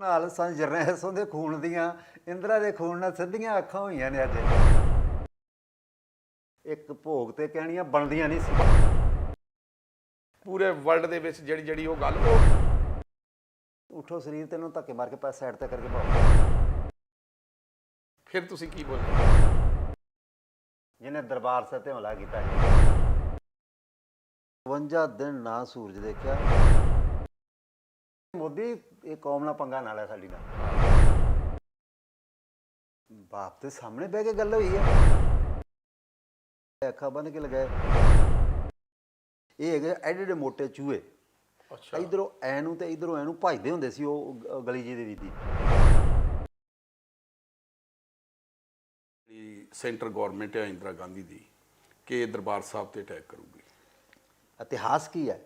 ਨਾਲ ਸੰ ਜਰਨੈਸੋਂ ਦੇ ਖੂਨ ਦੀਆਂ ਇੰਦਰਾ ਦੇ ਖੂਨ ਨਾਲ ਸਿੱਧੀਆਂ ਅੱਖਾਂ ਹੋਈਆਂ ਨੇ ਅੱਜ। ਇੱਕ ਭੋਗ ਤੇ ਕਹਿਣੀਆਂ ਬਣਦੀਆਂ ਨਹੀਂ ਸੀ। ਪੂਰੇ ਵਰਲਡ ਦੇ ਵਿੱਚ ਜਿਹੜੀ ਜਿਹੜੀ ਉਹ ਗੱਲ ਉਹ ਉਠੋ ਸਰੀਰ ਤੈਨੂੰ ਧੱਕੇ ਮਾਰ ਕੇ ਪਾਸ ਸਾਈਡ ਤੇ ਕਰਕੇ ਪਾਓ ਫਿਰ ਤੁਸੀਂ ਕੀ ਬੋਲੇ? ਜਿਹਨੇ ਦਰਬਾਰ ਸਾਹਿਬ ਤੇ ਹਮਲਾ ਕੀਤਾ ਸੀ। 52 ਦਿਨ ਨਾ ਸੂਰਜ ਦੇਖਿਆ। ਮੋਦੀ ਇਹ ਕੌਮ ਨਾਲ ਪੰਗਾ ਨਾਲ ਹੈ ਸਾਡੀ ਨਾਲ। ਬਾਪ ਦੇ ਸਾਹਮਣੇ ਬਹਿ ਕੇ ਗੱਲ ਹੋਈ ਹੈ ਅੱਖਾਂ ਬੰਨ ਕੇ ਲਗਾਏ। ਇਹ ਹੈਗੇ ਐਡੇ ਐਡੇ ਮੋਟੇ ਚੂਹੇ। ਅੱਛਾ। ਇਧਰੋਂ ਐ ਨੂੰ ਤੇ ਇਧਰੋਂ ਐ ਨੂੰ ਭਜਦੇ ਹੁੰਦੇ ਸੀ ਉਹ ਗਲੀ ਜੀ ਦੇ ਵਿੱਚ ਦੀ ਸੈਂਟਰ ਗਵਰਨਮੈਂਟ ਹੈ ਇੰਦਰਾ ਗਾਂਧੀ ਦੀ ਕਿ ਦਰਬਾਰ ਸਾਹਿਬ ਤੇ ਅਟੈਕ ਕਰੂਗੀ। ਇਤਿਹਾਸ ਕੀ ਹੈ?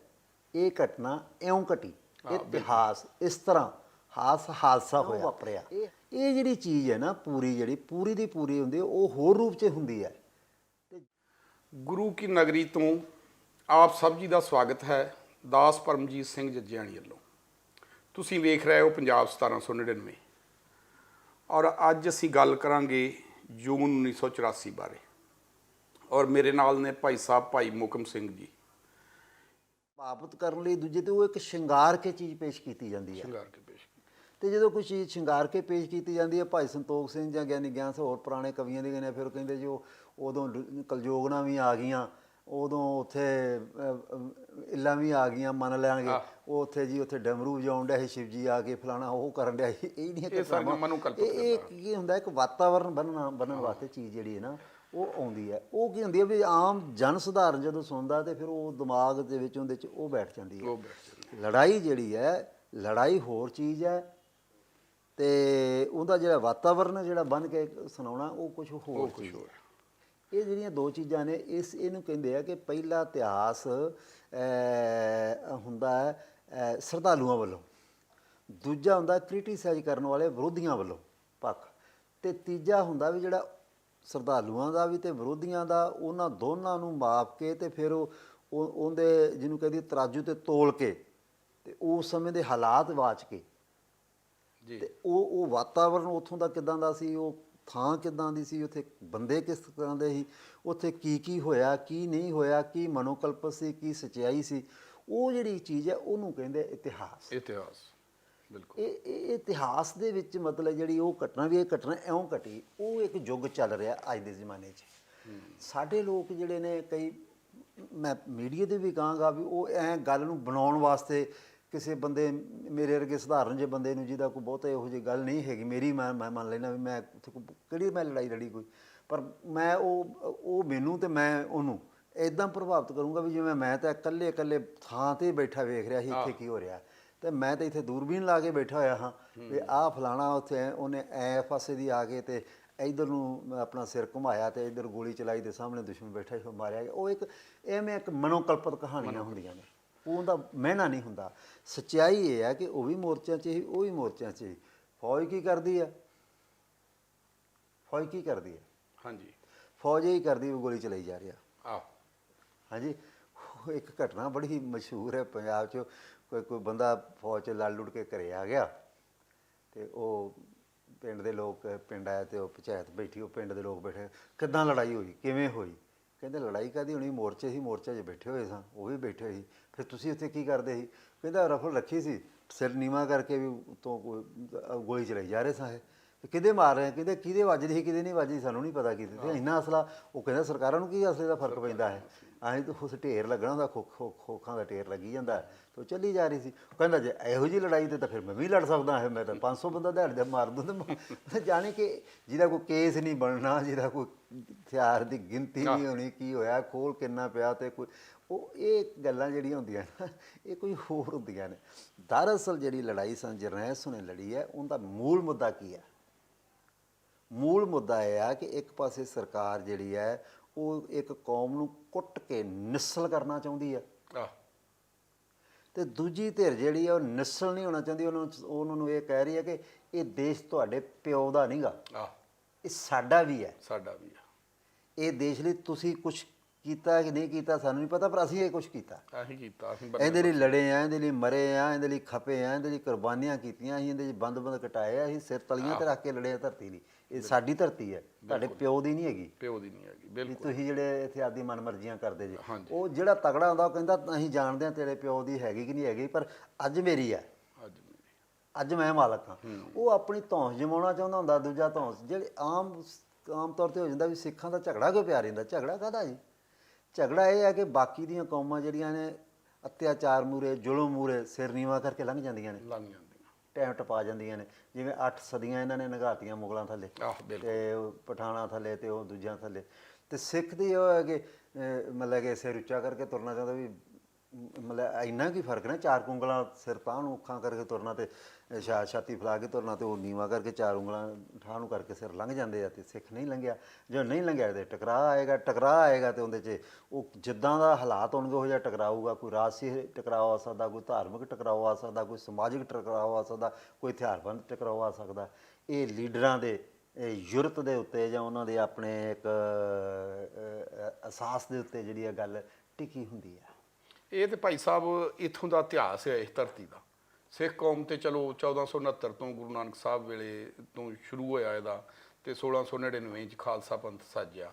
ਇਹ ਘਟਨਾ ਇਉਂ ਘਟੀ। ਇਤਿਹਾਸ ਇਸ ਤਰ੍ਹਾਂ ਹਾਸ ਹਾਦਸਾ ਹੋਇਆ ਵਾਪਰਿਆ? ਇਹ ਇਹ ਜਿਹੜੀ ਚੀਜ਼ ਹੈ ਨਾ ਪੂਰੀ ਜਿਹੜੀ ਪੂਰੀ ਦੀ ਪੂਰੀ ਹੁੰਦੀ ਹੈ ਉਹ ਹੋਰ ਰੂਪ 'ਚ ਹੁੰਦੀ ਹੈ। ਗੁਰੂ ਕੀ ਨਗਰੀ ਤੋਂ ਆਪ ਸਭ ਜੀ ਦਾ ਸਵਾਗਤ ਹੈ ਦਾਸ ਪਰਮਜੀਤ ਸਿੰਘ ਜੱਜਿਆਣੀ ਵੱਲੋਂ। ਤੁਸੀਂ ਵੇਖ ਰਹੇ ਹੋ ਪੰਜਾਬ 1799 ਔਰ ਅੱਜ ਅਸੀਂ ਗੱਲ ਕਰਾਂਗੇ ਜੂਨ 1984 ਬਾਰੇ। ਔਰ ਮੇਰੇ ਨਾਲ ਨੇ ਭਾਈ ਸਾਹਿਬ ਭਾਈ ਮੁਕਮ ਸਿੰਘ ਜੀ। ਭਾਵੁਤ ਕਰਨ ਲਈ ਦੂਜੇ ਤੇ ਉਹ ਇੱਕ ਸ਼ਿੰਗਾਰ ਕੇ ਚੀਜ਼ ਪੇਸ਼ ਕੀਤੀ ਜਾਂਦੀ ਹੈ। ਸ਼ਿੰਗਾਰ ਕੇ ਪੇਸ਼ ਕੀਤਾ। ਤੇ ਜਦੋਂ ਕੋਈ ਚੀਜ਼ ਸ਼ਿੰਗਾਰ ਕੇ ਪੇਸ਼ ਕੀਤੀ ਜਾਂਦੀ ਹੈ ਭਾਈ ਸੰਤੋਖ ਸਿੰਘ ਜਾਂ ਗਿਆਨੀ ਗਿਆਨ ਸਿੰਘ ਹੋਰ ਪੁਰਾਣੇ ਕਵੀਆਂ ਦੇ ਗਾਣੇ ਫਿਰ ਕਹਿੰਦੇ ਜੀ ਉਹ ਉਦੋਂ ਕਲਯੋਗਣਾ ਵੀ ਆ ਗਈਆਂ ਉਦੋਂ ਉੱਥੇ ਇੱਲਾਂ ਵੀ ਆ ਗਈਆਂ ਮੰਨ ਲਾਂਗੇ ਆਹ। ਉਹ ਉੱਥੇ ਜੀ ਉੱਥੇ ਡਮਰੂ ਵਜਾਉਣ ਡਿਆ ਸੀ ਸ਼ਿਵ ਜੀ ਆ ਕੇ ਫਲਾਣਾ ਉਹ ਕਰਨ ਡਿਆ ਸੀ। ਇਹ ਨਹੀਂ ਇਹ ਇਹ ਕੀ ਹੁੰਦਾ ਇੱਕ ਵਾਤਾਵਰਨ ਬਣਨਾ ਬਣਨ ਵਾਸਤੇ ਚੀਜ਼ ਜਿਹੜੀ ਹੈ ਨਾ ਉਹ ਆਉਂਦੀ ਹੈ। ਉਹ ਕੀ ਹੁੰਦੀ ਹੈ ਵੀ ਆਮ ਜਨ ਸਧਾਰਨ ਜਦੋਂ ਸੁਣਦਾ ਤੇ ਫਿਰ ਉਹ ਦਿਮਾਗ ਦੇ ਵਿੱਚ ਉਹਦੇ ਚ ਉਹ ਬੈਠ ਜਾਂਦੀ ਹੈ। ਲੜਾਈ ਜਿਹੜੀ ਹੈ ਲੜਾਈ ਹੋਰ ਚੀਜ਼ ਹੈ ਤੇ ਉਹਦਾ ਜਿਹੜਾ ਵਾਤਾਵਰਨ ਜਿਹੜਾ ਬਣ ਕੇ ਸੁਣਾਉਣਾ ਉਹ ਕੁਝ ਹੋਰ ਚੀਜ਼ ਹੋਰ। ਹੈ ਇਹ ਜਿਹੜੀਆਂ ਦੋ ਚੀਜ਼ਾਂ ਨੇ ਇਸ ਇਹਨੂੰ ਕਹਿੰਦੇ ਆ ਕਿ ਪਹਿਲਾ ਇਤਿਹਾਸ ਹੁੰਦਾ ਹੈ ਅਹ, ਸ਼ਰਧਾਲੂਆਂ ਵੱਲੋਂ। ਦੂਜਾ ਹੁੰਦਾ ਕ੍ਰਿਟਿਸਾਈਜ਼ ਕਰਨ ਵਾਲੇ ਵਿਰੋਧੀਆਂ ਵੱਲੋਂ ਪੱਖ। ਤੇ ਤੀਜਾ ਹੁੰਦਾ ਵੀ ਜਿਹੜਾ ਸ਼ਰਧਾਲੂਆਂ ਦਾ ਵੀ ਤੇ ਵਿਰੋਧੀਆਂ ਦਾ ਉਹਨਾਂ ਦੋਨਾਂ ਨੂੰ ਮਾਪ ਕੇ ਤੇ ਫਿਰ ਉਹ ਉਹ- ਉਹਦੇ ਜਿਹਨੂੰ ਕਹਿੰਦੀ ਤਰਾਜੂ ਤੇ ਤੋਲ ਕੇ ਤੇ ਉਸ ਸਮੇਂ ਦੇ ਹਾਲਾਤ ਵਾਚ ਕੇ। ਜੀ। ਤੇ ਉਹ ਉਹ ਵਾਤਾਵਰਣ ਉੱਥੋਂ ਦਾ ਕਿਦਾਂ ਦਾ ਸੀ ਉਹ ਥਾਂ ਕਿਦਾਂ ਦੀ ਸੀ ਉੱਥੇ ਬੰਦੇ ਕਿਸ ਤਰ੍ਹਾਂ ਦੇ ਸੀ ਉੱਥੇ ਕੀ ਕੀ ਹੋਇਆ ਕੀ ਨਹੀਂ ਹੋਇਆ ਕੀ ਮਨੋਕਲਪ ਸੀ ਕੀ ਸਚਾਈ ਸੀ ਉਹ ਜਿਹੜੀ ਚੀਜ਼ ਹੈ ਉਹਨੂੰ ਕਹਿੰਦੇ ਇਤਿਹਾਸ। ਇਤਿਹਾਸ। ਇਹ ਇਹ ਇਤਿਹਾਸ ਦੇ ਵਿੱਚ ਮਤਲਬ ਜਿਹੜੀ ਉਹ ਘਟਨਾ ਵੀ ਇਹ ਘਟਨਾ ਇਉਂ ਘਟੀ ਉਹ ਇੱਕ ਯੁੱਗ ਚੱਲ ਰਿਹਾ ਅੱਜ ਦੇ ਜ਼ਮਾਨੇ 'ਚ। ਸਾਡੇ ਲੋਕ ਜਿਹੜੇ ਨੇ ਕਈ ਮੈਂ ਮੀਡੀਆ ਦੇ ਵੀ ਕਹਾਂਗਾ ਵੀ ਉਹ ਐ ਗੱਲ ਨੂੰ ਬਣਾਉਣ ਵਾਸਤੇ ਕਿਸੇ ਬੰਦੇ ਮੇਰੇ ਵਰਗੇ ਸਧਾਰਨ ਜਿਹੇ ਬੰਦੇ ਨੂੰ ਜਿਹਦਾ ਕੋਈ ਬਹੁਤਾ ਇਹੋ ਜਿਹੀ ਗੱਲ ਨਹੀਂ ਹੈਗੀ। ਮੇਰੀ ਮੈਂ ਮੈਂ ਮੰਨ ਲੈਣਾ ਵੀ ਮੈਂ ਕਿਹੜੀ ਮੈਂ ਲੜਾਈ ਲੜੀ ਕੋਈ। ਪਰ ਮੈਂ ਉਹ ਉਹ ਮੈਨੂੰ ਤੇ ਮੈਂ ਉਹਨੂੰ ਇਦਾਂ ਪ੍ਰਭਾਵਿਤ ਕਰੂੰਗਾ ਵੀ ਜਿਵੇਂ ਮੈਂ ਤਾਂ ਇਕੱਲੇ ਇਕੱਲੇ ਥਾਂ ਤੇ ਬੈਠਾ ਵੇਖ ਰਿਹਾ ਸੀ ਇੱਥੇ ਕੀ ਹੋ ਰਿਹਾ। ਤੇ ਮੈਂ ਤਾਂ ਇੱਥੇ ਦੂਰਬੀਨ ਲਾ ਕੇ ਬੈਠਾ ਹੋਇਆ ਹਾਂ ਵੀ ਆਹ ਫਲਾਣਾ ਉੱਥੇ ਉਹਨੇ ਐ ਪਾਸੇ ਦੀ ਆ ਕੇ ਤੇ ਇਧਰ ਨੂੰ ਆਪਣਾ ਸਿਰ ਘੁਮਾਇਆ ਤੇ ਇਧਰ ਗੋਲੀ ਚਲਾਈ ਤੇ ਸਾਹਮਣੇ ਦੁਸ਼ਮਣ ਬੈਠਾ ਸੀ ਉਹ ਮਾਰਿਆ ਗਿਆ। ਉਹ ਇੱਕ ਐਵੇਂ ਇੱਕ ਮਨੋਕਲਪਿਤ ਕਹਾਣੀਆਂ ਹੁੰਦੀਆਂ ਨੇ। ਉਹਦਾ ਮਹਿਨਾ ਨਹੀਂ ਹੁੰਦਾ। ਸੱਚਾਈ ਇਹ ਹੈ ਕਿ ਉਹ ਵੀ ਮੋਰਚਿਆਂ 'ਚ ਹੀ ਉਹ ਵੀ ਮੋਰਚਿਆਂ 'ਚ ਹੀ ਫੌਜ ਕੀ ਕਰਦੀ ਹੈ? ਫੌਜ ਕੀ ਕਰਦੀ ਹੈ? ਹਾਂਜੀ। ਫੌਜ ਇਹ ਹੀ ਕਰਦੀ ਵੀ ਗੋਲੀ ਚਲਾਈ ਜਾ ਰਿਹਾ ਆਹ। ਹਾਂਜੀ। ਉਹ ਇੱਕ ਘਟਨਾ ਬੜੀ ਮਸ਼ਹੂਰ ਹੈ ਪੰਜਾਬ 'ਚ। ਕੋਈ ਕੋਈ ਬੰਦਾ ਫੌਜ 'ਚ ਲੜ ਲੁੜ ਕੇ ਘਰੇ ਆ ਗਿਆ ਤੇ ਉਹ ਪਿੰਡ ਦੇ ਲੋਕ, ਪਿੰਡ ਆਇਆ ਤੇ ਉਹ ਪੰਚਾਇਤ ਬੈਠੀ, ਉਹ ਪਿੰਡ ਦੇ ਲੋਕ ਬੈਠੇ, ਕਿੱਦਾਂ ਲੜਾਈ ਹੋਈ, ਕਿਵੇਂ ਹੋਈ? ਕਹਿੰਦੇ ਲੜਾਈ ਕਾਦੀ ਹੋਣੀ? ਮੋਰਚੇ ਸੀ ਮੋਰਚੇ 'ਚ ਬੈਠੇ ਹੋਏ ਸਾਂ, ਉਹ ਵੀ ਬੈਠੇ ਸੀ। ਫਿਰ ਤੁਸੀਂ ਉੱਥੇ ਕੀ ਕਰਦੇ ਸੀ? ਕਹਿੰਦਾ ਰਫਲ ਰੱਖੀ ਸੀ, ਸਿਰ ਨੀਵਾ ਕਰਕੇ ਵੀ ਉਤੋਂ ਕੋਈ ਗੋਲੀ ਚਲਾਈ ਜਾ ਰਹੇ ਸਾਂ ਇਹ। ਕਿਹਦੇ ਮਾਰ ਰਹੇ? ਕਿਹਦੇ ਕਿਹਦੇ ਵੱਜਦੀ ਸੀ, ਕਿਹਦੇ ਨਹੀਂ ਵੱਜਦੀ, ਸਾਨੂੰ ਨਹੀਂ ਪਤਾ ਕਿਤੇ ਤੇ। ਇੰਨਾ ਅਸਲਾ, ਉਹ ਕਹਿੰਦਾ ਸਰਕਾਰਾਂ ਨੂੰ ਕੀ ਅਸਲੇ ਦਾ ਫ਼ਰਕ ਪੈਂਦਾ ਹੈ? ਐਂ ਤਾਂ ਉਸ ਢੇਰ ਲੱਗਣਾ ਹੁੰਦਾ ਖੋ ਖੋ ਖੋਖਾਂ ਦਾ ਢੇਰ ਲੱਗੀ ਜਾਂਦਾ ਤੇ ਚੱਲੀ ਜਾ ਰਹੀ ਸੀ। ਕਹਿੰਦਾ ਜੇ ਇਹੋ ਜੀ ਲੜਾਈ ਤੇ ਤਾਂ ਫਿਰ ਮੈਂ ਵੀ ਲੜ ਸਕਦਾ ਹਾਂ ਮੈਂ ਤਾਂ 500 ਬੰਦਾ ਦਿਹਾੜ ਦੇ ਮਾਰ ਦੂੰ ਤੇ ਜਾਣੇ ਕਿ ਜਿਹਦਾ ਕੋਈ ਕੇਸ ਨਹੀਂ ਬਣਨਾ ਜਿਹਦਾ ਕੋਈ ਹਥਿਆਰ ਦੀ ਗਿਣਤੀ ਨਹੀਂ ਹੋਣੀ ਕੀ ਹੋਇਆ ਖੋਲ ਕਿੰਨਾ ਪਿਆ ਤੇ ਕੋਈ ਉਹ ਇਹ ਗੱਲਾਂ ਜਿਹੜੀਆਂ ਹੁੰਦੀਆਂ ਨਾ ਇਹ ਕੋਈ ਹੋਰ ਹੁੰਦੀਆਂ ਨੇ। ਦਰਅਸਲ ਜਿਹੜੀ ਲੜਾਈ ਸੰ ਜਰਨੈਲ ਨੇ ਲੜੀ ਹੈ ਉਹਦਾ ਮੂਲ ਮੁੱਦਾ ਕੀ ਹੈ? ਮੂਲ ਮੁੱਦਾ ਇਹ ਆ ਕਿ ਇੱਕ ਪਾਸੇ ਸਰਕਾਰ ਜਿਹੜੀ ਹੈ ਉਹ ਇੱਕ ਕੌਮ ਨੂੰ ਕੁੱਟ ਕੇ ਨਿਸਲ ਕਰਨਾ ਚਾਹੁੰਦੀ ਹੈ। ਆਹ। ਤੇ ਦੂਜੀ ਧਿਰ ਜਿਹੜੀ ਹੈ ਉਹ ਨਿਸਲ ਨਹੀਂ ਹੋਣਾ ਚਾਹੁੰਦੀ। ਉਹਨੂੰ ਉਹਨਾਂ ਨੂੰ ਇਹ ਕਹਿ ਰਹੀ ਹੈ ਕਿ ਇਹ ਦੇਸ਼ ਤੁਹਾਡੇ ਪਿਓ ਦਾ ਨਹੀਂਗਾ ਆਹ। ਇਹ ਸਾਡਾ ਵੀ ਹੈ। ਸਾਡਾ ਵੀ ਆ ਇਹ ਦੇਸ਼ ਲਈ ਤੁਸੀਂ ਕੁਝ ਕੀਤਾ ਕਿ ਨਹੀਂ ਕੀਤਾ ਸਾਨੂੰ ਨਹੀਂ ਪਤਾ ਪਰ ਅਸੀਂ ਇਹ ਕੁਝ ਕੀਤਾ। ਆਹੀ ਕੀਤਾ ਅਸੀਂ ਇਹਦੇ ਲਈ ਲੜੇ ਆ ਇਹਦੇ ਲਈ ਮਰੇ ਆ ਇਹਦੇ ਲਈ ਖਪੇ ਆ ਇਹਦੇ ਲਈ ਕੁਰਬਾਨੀਆਂ ਕੀਤੀਆਂ ਅਸੀਂ ਇਹਦੇ ਲਈ ਬੰਦ-ਬੰਦ ਕਟਾਏ ਆ ਅਸੀਂ ਸਿਰ ਤਲੀਆਂ ਤੇ ਰੱਖ ਕੇ ਲੜੇ ਆ ਧਰਤੀ ਲਈ। ਇਹ ਸਾਡੀ ਧਰਤੀ ਹੈ ਤੁਹਾਡੇ ਪਿਓ ਦੀ ਨਹੀਂ ਹੈਗੀ। ਪਿਓ ਦੀ ਨਹੀਂ ਹੈਗੀ ਵੀ ਬਿਲਕੁਲ। ਤੁਸੀਂ ਜਿਹੜੇ ਇੱਥੇ ਆਦੀ ਮਨਮਰਜ਼ੀਆਂ ਕਰਦੇ ਜੀ ਹਾਂਜੀ। ਉਹ ਜਿਹੜਾ ਤਗੜਾ ਹੁੰਦਾ ਉਹ ਕਹਿੰਦਾ ਅਸੀਂ ਜਾਣਦੇ ਆ ਤੇਰੇ ਪਿਓ ਦੀ ਹੈਗੀ ਕਿ ਨਹੀਂ ਹੈਗੀ ਪਰ ਅੱਜ ਮੇਰੀ ਹੈ। ਅੱਜ ਅੱਜ ਮੈਂ ਮਾਲਕ ਹਾਂ। ਉਹ ਆਪਣੀ ਧੌਂਸ ਜਮਾਉਣਾ ਚਾਹੁੰਦਾ ਹੁੰਦਾ ਦੂਜਾ ਧੌਂਸ ਜਿਹੜੇ ਆਮ ਆਮ ਤੌਰ ਤੇ ਹੋ ਜਾਂਦਾ ਵੀ ਸਿੱਖਾਂ ਦਾ ਝਗੜਾ ਕਿਉਂ ਪਿਆ ਰਹਿੰਦਾ? ਝਗੜਾ ਕਾਹਦਾ ਜੀ? ਝਗੜਾ ਇਹ ਹੈ ਕਿ ਬਾਕੀ ਦੀਆਂ ਕੌਮਾਂ ਜਿਹੜੀਆਂ ਨੇ ਅਤਿਆਚਾਰ ਮੂਰੇ ਜ਼ੁਲਮ ਮੂਰੇ ਸਿਰ ਨੀਵਾ ਕਰਕੇ ਲੰਘ ਜਾਂਦੀਆਂ ਨੇ। ਲੰਘ ਜਾਂਦੀਆਂ ਟਾਈਮ ਟਪਾ ਜਾਂਦੀਆਂ ਨੇ। ਜਿਵੇਂ 8 ਸਦੀਆਂ ਇਹਨਾਂ ਨੇ ਨਗਾਤੀਆਂ ਮੁਗਲਾਂ ਥੱਲੇ ਆਹ ਬਿਲਕੁਲ। ਤੇ ਉਹ ਪਠਾਣਾ ਥੱਲੇ ਤੇ ਉਹ ਦੂਜਿਆਂ ਥੱਲੇ। ਤੇ ਸਿੱਖ ਦੀ ਉਹ ਹੈ ਕਿ ਅਹ, ਮਤਲਬ ਕਿ ਸਿਰ ਉੱਚਾ ਕਰਕੇ ਤੁਰਨਾ ਚਾਹੁੰਦਾ ਵੀ ਮ- ਮਤਲਬ ਇੰਨਾ ਕੀ ਫ਼ਰਕ ਨਾ ਚਾਰ ਉਂਗਲਾਂ ਸਿਰ ਤਾਂ ਨੂੰ ਅੱਖਾਂ ਕਰਕੇ ਤੁਰਨਾ ਤੇ ਛਾ ਛਾਤੀ ਫੈਲਾ ਕੇ ਤੁਰਨਾ ਤੇ ਉਹ ਨੀਵਾ ਕਰਕੇ ਚਾਰ ਉਂਗਲਾਂ ਠਾਹ ਨੂੰ ਕਰਕੇ ਸਿਰ ਲੰਘ ਜਾਂਦੇ ਆ ਤੇ ਸਿੱਖ ਨਹੀਂ ਲੰਘਿਆ। ਜੇ ਨਹੀਂ ਲੰਘਿਆ ਤੇ ਟਕਰਾਅ ਆਏਗਾ ਟਕਰਾਅ ਆਏਗਾ ਤੇ ਉਹਦੇ 'ਚ ਉਹ ਜਿੱਦਾਂ ਦਾ ਹਾਲਾਤ ਹੋਣਗੇ ਉਹ ਜਿਹਾ ਟਕਰਾਊਗਾ ਕੋਈ ਰਾਜਸੀ ਟਕਰਾਓ ਆ ਸਕਦਾ ਕੋਈ ਧਾਰਮਿਕ ਟਕਰਾਓ ਆ ਸਕਦਾ ਕੋਈ ਸਮਾਜਿਕ ਟਕਰਾਓ ਆ ਸਕਦਾ ਕੋਈ ਹਥਿਆਰਬੰਦ ਟਕਰਾਓ ਆ ਸਕਦਾ। ਇਹ ਲੀਡਰਾਂ ਦੇ ਇਹ ਯੁਰਤ ਦੇ ਉੱਤੇ ਜਾਂ ਉਹਨਾਂ ਦੇ ਆਪਣੇ ਇੱਕ ਅਹ, ਅਹਿਸਾਸ ਦੇ ਉੱਤੇ ਜਿਹੜੀ ਇਹ ਗੱਲ ਟਿਕੀ ਹੁੰਦੀ ਹੈ ਇਹ ਤੇ ਭਾਈ ਸਾਹਿਬ ਇਥੋਂ ਦਾ ਇਤਿਹਾਸ ਹੈ ਇਸ ਧਰਤੀ ਦਾ। ਸਿੱਖ ਕੌਮ ਤੇ ਚਲੋ 1469 ਤੋਂ ਗੁਰੂ ਨਾਨਕ ਸਾਹਿਬ ਵੇਲੇ ਤੋਂ ਸ਼ੁਰੂ ਹੋਇਆ ਇਹਦਾ ਤੇ 1699 ਚ ਖਾਲਸਾ ਪੰਥ ਸਾਜਿਆ।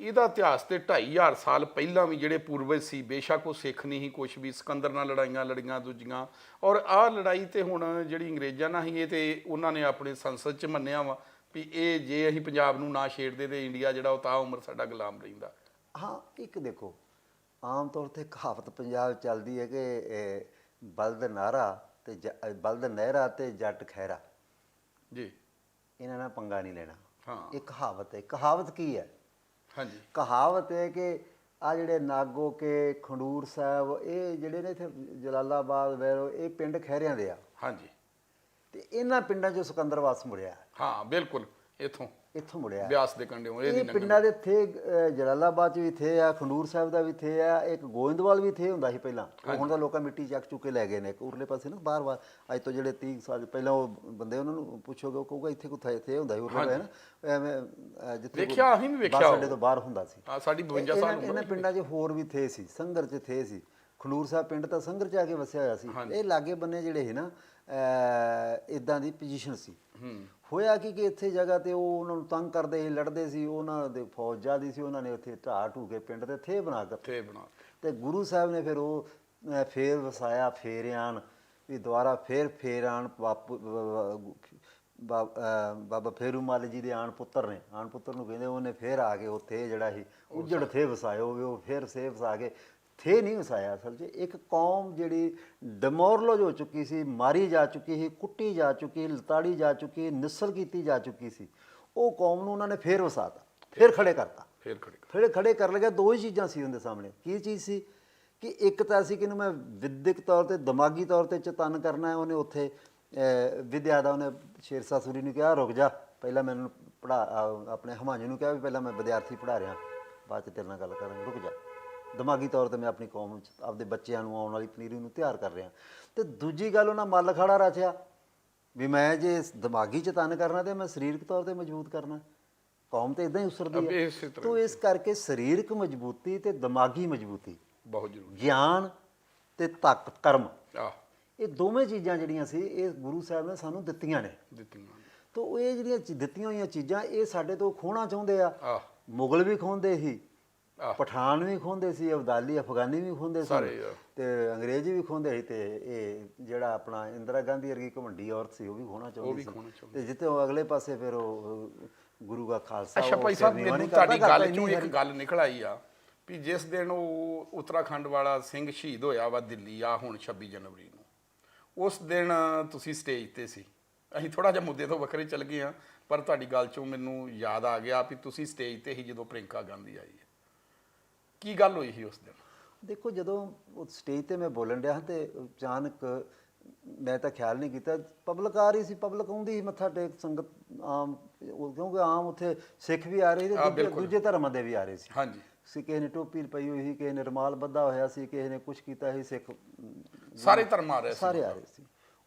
ਇਹਦਾ ਇਤਿਹਾਸ ਤੇ 2500 ਸਾਲ ਪਹਿਲਾਂ ਵੀ ਜਿਹੜੇ ਪੂਰਵਜ ਸੀ, ਬੇਸ਼ੱਕ ਉਹ ਸਿੱਖ ਨਹੀਂ ਸੀ, ਕੁਛ ਵੀ ਸਿਕੰਦਰ ਨਾਲ ਲੜਾਈਆਂ, ਲੜੀਆਂ ਦੂਜੀਆਂ। ਔਰ ਆਹ ਲੜਾਈ ਤੇ ਹੁਣ ਜਿਹੜੀ ਅੰਗਰੇਜ਼ਾਂ ਨਾਲ ਹੀ ਇਹ ਤੇ ਉਹਨਾਂ ਨੇ ਆਪਣੇ ਸੰਸਦ ਚ ਮੰਨਿਆ ਵਾ ਵੀ ਇਹ ਜੇ ਅਸੀਂ ਪੰਜਾਬ ਨੂੰ ਨਾ ਛੇੜਦੇ ਤੇ ਇੰਡੀਆ ਜਿਹੜਾ ਉਹ ਤਾਂ ਉਮਰ ਸਾਡਾ ਗੁਲਾਮ ਰਹਿੰਦਾ। ਹਾਂ, ਇੱਕ ਦੇਖੋ, ਆਮ ਤੌਰ ਤੇ ਕਹਾਵਤ ਪੰਜਾਬ ਚੱਲਦੀ ਹੈ ਕਿ ਬਲਦ ਨਾਰਾ ਤੇ ਜ- ਬਲਦ ਨਹਿਰਾ ਤੇ ਜੱਟ ਖੈਰਾ ਜੀ। ਇਹਨਾਂ ਨਾਲ ਪੰਗਾ ਨਹੀਂ ਲੈਣਾ। ਹਾਂ। ਇਹ ਕਹਾਵਤ ਹੈ। ਕਹਾਵਤ ਕੀ ਹੈ? ਹਾਂਜੀ। ਕਹਾਵਤ ਹੈ ਕਿ ਆ ਜਿਹੜੇ ਨਾਗੋ ਕੇ ਖੰਡੂਰ ਸਾਹਿਬ ਇਹ ਜਿਹੜੇ ਨੇ ਇੱਥੇ ਜਲਾਲਾਬਾਦ ਵੈਰੋ ਇਹ ਪਿੰਡ ਖਹਿਰਿਆਂ ਦੇ ਆ। ਹਾਂਜੀ। ਤੇ ਇਹਨਾਂ ਪਿੰਡਾਂ 'ਚੋਂ ਸਿਕੰਦਰ ਵਾਸ ਮੁੜਿਆ। ਹਾਂ ਬਿਲਕੁਲ। ਇਥੋਂ। ਇੱਥੋਂ ਮੁੜਿਆ। ਬਿਆਸ ਦੇ ਕੰਢਿਓਂ ਇਹ ਇਹ ਪਿੰਡਾਂ ਦੇ ਥੇ ਜਲਾਲਾਬਾਦ 'ਚ ਵੀ ਥੇ ਆ ਖੰਡੂਰ ਸਾਹਿਬ ਦਾ ਵੀ ਥੇ ਆ ਇੱਕ ਗੋਇੰਦਵਾਲ ਵੀ ਥੇ ਹੁੰਦਾ ਸੀ ਪਹਿਲਾਂ। ਉਹ ਹੁਣ ਤਾਂ ਲੋਕਾਂ ਮਿੱਟੀ ਚੱਕ ਚੁੱਕ ਲੈ ਗਏ ਨੇ ਇੱਕ ਉਰਲੇ ਪਾਸੇ ਨਾ ਬਾਹਰ ਅੱਜ ਤੋਂ ਜਿਹੜੇ 30 ਸਾਲ ਪਹਿਲਾਂ ਉਹ ਬੰਦੇ ਉਹਨਾਂ ਨੂੰ ਪੁੱਛੋਗੇ ਉਹ ਕਹੂਗਾ ਇੱਥੇ ਕਿੱਥੇ ਇੱਥੇ ਹੁੰਦਾ ਸੀ ਉਰਲੇ ਪਾਸੇ ਨਾ। ਐਵੇਂ ਜਿੱਥੇ ਵੇਖਿਆ, ਅਸੀਂ ਵੀ ਵੇਖਿਆ ਬੱਸ। ਅੱਡੇ ਤੋਂ ਬਾਹਰ ਹੁੰਦਾ ਸੀ। ਹਾਂ ਸਾਡੀ 52 ਇਹਨਾਂ- ਸਾਲ ਇਹਨਾਂ ਪਿੰਡਾਂ 'ਚ ਹੋਰ ਵੀ ਥੇ ਸੀ ਸੰਗਰ 'ਚ ਥੇ ਸੀ। ਖੰਡੂਰ ਸਾਹਿਬ ਪਿੰਡ ਤਾਂ ਸੰਗਰ 'ਚ ਆ ਕੇ ਵਸਿਆ ਹੋਇਆ ਸੀ। ਇਹ ਲਾਗੇ ਬੰਨੇ ਜਿਹੜੇ ਸੀ ਨਾ ਇਦਾਂ ਦੀ ਪੋਜੀਸ਼ਨ ਸੀ। ਹੋਇਆ ਕੀ ਕਿ ਇੱਥੇ ਜਗ੍ਹਾ ਤੇ ਉਹ ਉਹਨਾਂ ਨੂੰ ਤੰਗ ਕਰਦੇ ਸੀ ਲੜਦੇ ਸੀ ਉਹਨਾਂ ਦੇ ਫੌਜ ਜਾਦੀ ਸੀ ਉਹਨਾਂ ਨੇ ਉੱਥੇ ਢਾਹ ਢੂ ਕੇ ਪਿੰਡ ਤੇ ਥੇ ਬਣਾ ਕੇ ਤੇ ਬਣਾ ਤੇ ਗੁਰੂ ਸਾਹਿਬ ਨੇ ਫਿਰ ਉਹ ਫੇਰ ਵਸਾਇਆ ਫੇਰਿਆਨ ਵੀ ਦੁਬਾਰਾ ਫੇਰ ਫੇਰਾਨ ਬਾਬਾ ਫੇਰੂ ਮੱਲ ਜੀ ਦੇ ਆਣ ਪੁੱਤਰ ਨੇ। ਆਣ ਪੁੱਤਰ ਨੂੰ ਕਹਿੰਦੇ ਉਹਨੇ ਫੇਰ ਆ ਕੇ ਉੱਥੇ ਜਿਹੜਾ ਸੀ ਉੱਜੜ ਥੇ ਵਸਾਇਓ ਵੀ ਉਹ ਫੇਰ ਸੇ ਵਸਾ ਕੇ ਥੇ ਨਹੀਂ ਵਸਾਇਆ ਅਸਲ 'ਚ। ਇੱਕ ਕੌਮ ਜਿਹੜੀ ਡਿਮੋਰਲੋਜ ਹੋ ਚੁੱਕੀ ਸੀ ਮਾਰੀ ਜਾ ਚੁੱਕੀ ਸੀ ਕੁੱਟੀ ਜਾ ਚੁੱਕੀ ਲਤਾੜੀ ਜਾ ਚੁੱਕੀ ਨਿਸਲ ਕੀਤੀ ਜਾ ਚੁੱਕੀ ਸੀ ਉਹ ਕੌਮ ਨੂੰ ਉਹਨਾਂ ਨੇ ਫੇਰ ਵਸਾਤਾ ਫੇਰ ਖੜੇ ਕਰਤਾ ਫੇਰ ਖੜੇ ਕਰ ਖੜੇ ਕਰ ਲਗਾ ਦੋ ਹੀ ਚੀਜ਼ਾਂ ਸੀ ਉਹਦੇ ਸਾਹਮਣੇ। ਕੀ ਚੀਜ਼ ਸੀ? ਕਿ ਇੱਕ ਤਾਂ ਸੀ ਕਿ ਇਹਨੂੰ ਮੈਂ ਵਿਦਿਅਕ ਤੌਰ ਤੇ ਦਿਮਾਗੀ ਤੌਰ ਤੇ ਚਤਨ ਕਰਨਾ ਹੈ ਉਹਨੇ ਉੱਥੇ ਵਿਦਿਆ ਦਾ ਉਹਨੇ ਸ਼ੇਰਸ਼ਾਹ ਸੂਰੀ ਨੂੰ ਕਿਹਾ ਰੁਕ ਜਾ ਪਹਿਲਾਂ ਮੈਨੂੰ ਪੜਾ ਆਪਣੇ ਹਮਾਂਜੂ ਨੂੰ ਕਿਹਾ ਵੀ ਪਹਿਲਾਂ ਮੈਂ ਵਿਦਿਆਰਥੀ ਪੜਾ ਰਿਹਾ ਬਾਅਦ ਚ ਤੇਰੇ ਨਾਲ ਗੱਲ ਕਰਾਂਗੇ ਰੁਕ ਜਾ। ਦਿਮਾਗੀ ਤੌਰ ਤੇ ਮੈਂ ਆਪਣੀ ਕੌਮ ਨੂੰ, ਆਪਦੇ ਬੱਚਿਆਂ ਨੂੰ ਆਉਣ ਵਾਲੀ ਪਨੀਰੀ ਨੂੰ ਤਿਆਰ ਕਰ ਰਿਹਾ। ਤੇ ਦੂਜੀ ਗੱਲ ਉਹਨਾਂ ਮੱਲ ਖੜਾ ਰਚਿਆ ਵੀ ਮੈਂ ਜੇ ਇਸ ਦਿਮਾਗੀ ਚਤਨ ਕਰਨਾ ਤੇ ਮੈਂ ਸਰੀਰਕ ਤੌਰ ਤੇ ਮਜ਼ਬੂਤ ਕਰਨਾ। ਕੌਮ ਤੇ ਇਦਾਂ ਹੀ ਉਸਰਦੀ ਹੈ। ਤੋ ਇਸ ਕਰਕੇ ਸਰੀਰਕ ਮਜ਼ਬੂਤੀ ਤੇ ਦਿਮਾਗੀ ਮਜ਼ਬੂਤੀ ਬਹੁਤ ਜ਼ਰੂਰੀ ਗਿਆਨ ਤੇ ਤੱਕ ਕਰਮ ਇਹ ਦੋਵੇਂ ਚੀਜ਼ਾਂ ਜਿਹੜੀਆਂ ਸੀ ਇਹ ਗੁਰੂ ਸਾਹਿਬ ਨੇ ਸਾਨੂੰ ਦਿੱਤੀਆਂ ਨੇ। ਦਿੱਤੀਆਂ ਤੋ ਇਹ ਜਿਹੜੀਆਂ ਚੀ- ਦਿੱਤੀਆਂ ਹੋਈਆਂ ਚੀਜ਼ਾਂ ਇਹ ਸਾਡੇ ਤੋਂ ਖੋਣਾ ਚਾਹੁੰਦੇ ਆ। ਮੁਗਲ ਵੀ ਖੋਂਦੇ ਸੀ। ਪਠਾਨ ਵੀ ਖੋਂਦੇ ਸੀ ਅਬਦਾਲੀ ਅਫਗਾਨੀ ਵੀ ਖੋਂਦੇ ਸੀ ਸਾਰੇ, ਆਹ। ਤੇ ਅੰਗਰੇਜ਼ੀ ਵੀ ਖੋਂਦੇ ਸੀ ਤੇ ਇਹ ਜਿਹੜਾ ਆਪਣਾ ਇੰਦਰਾ ਗਾਂਧੀ ਵਰਗੀ ਘਮੰਡੀ ਔਰਤ ਸੀ ਉਹ ਵੀ ਖੋਣਾ ਚਾਹੁੰਦੀ ਸੀ। ਤੇ ਜਿੱਥੇ ਉਹ ਅਗਲੇ ਪਾਸੇ ਫਿਰ ਉਹ ਗੁਰੂ ਦਾ ਖਾਲਸਾ ਅੱਛਾ ਭਾਈ ਸਾਹਿਬ ਮੈਨੂੰ ਤੁਹਾਡੀ ਗੱਲ ਚੋਂ ਇੱਕ। ਗੱਲ ਨਿਕਲ ਆਈ ਆ ਵੀ ਜਿਸ ਦਿਨ ਉਹ ਉੱਤਰਾਖੰਡ ਵਾਲਾ ਸਿੰਘ ਸ਼ਹੀਦ ਹੋਇਆ ਵਾ ਦਿੱਲੀ ਆ ਹੁਣ 26 ਜਨਵਰੀ ਨੂੰ ਉਸ ਦਿਨ ਤੁਸੀਂ ਸਟੇਜ ਤੇ ਸੀ। ਅਸੀਂ ਥੋੜਾ ਜਿਹਾ ਮੁੱਦੇ ਤੋਂ ਵੱਖਰੇ ਚੱਲ ਗਏ ਆ ਪਰ ਤੁਹਾਡੀ ਗੱਲ ਚੋਂ ਮੈਨੂੰ ਯਾਦ ਆ ਗਿਆ ਵੀ ਤੁਸੀਂ ਸਟੇਜ ਤੇ ਹੀ ਜਦੋਂ ਪ੍ਰਿੰਕਾ ਗਾਂਧੀ ਆਈ ਕੀ ਗੱਲ ਹੋਈ ਸੀ ਉਸ ਦਿਨ? ਦੇਖੋ ਜਦੋਂ ਉਹ ਸਟੇਜ ਤੇ ਮੈਂ ਬੋਲਣ ਡਿਆ ਤੇ ਅਚਾਨਕ ਮੈਂ ਤਾਂ ਖਿਆਲ ਨਹੀਂ ਕੀਤਾ। ਪਬਲਿਕ ਆ ਰਹੀ ਸੀ ਪਬਲਿਕ ਆਉਂਦੀ ਸੀ ਮੱਥਾ ਟੇਕ ਸੰਗਤ ਆਮ ਉਹ- ਕਿਉਂਕਿ ਆਮ ਉੱਥੇ ਸਿੱਖ ਵੀ ਆ ਰਹੇ ਸੀ ਤੇ। ਦੂਜੇ ਧਰਮਾਂ ਦੇ ਵੀ ਆ ਰਹੇ ਸੀ। ਹਾਂਜੀ। ਸੀ ਕਿਸੇ ਨੇ ਟੋਪੀ ਪਈ ਹੋਈ ਸੀ ਕਿਸੇ ਨੇ ਰਮਾਲ ਬੱਧਾ ਹੋਇਆ ਸੀ ਕਿਸੇ ਨੇ ਕੁਝ ਕੀਤਾ ਸੀ ਸਿੱਖ ਸਾਰੇ ਧਰਮ ਆ ਰਹੇ ਸੀ। ਸਾਰੇ ਆ ਰਹੇ ਸੀ।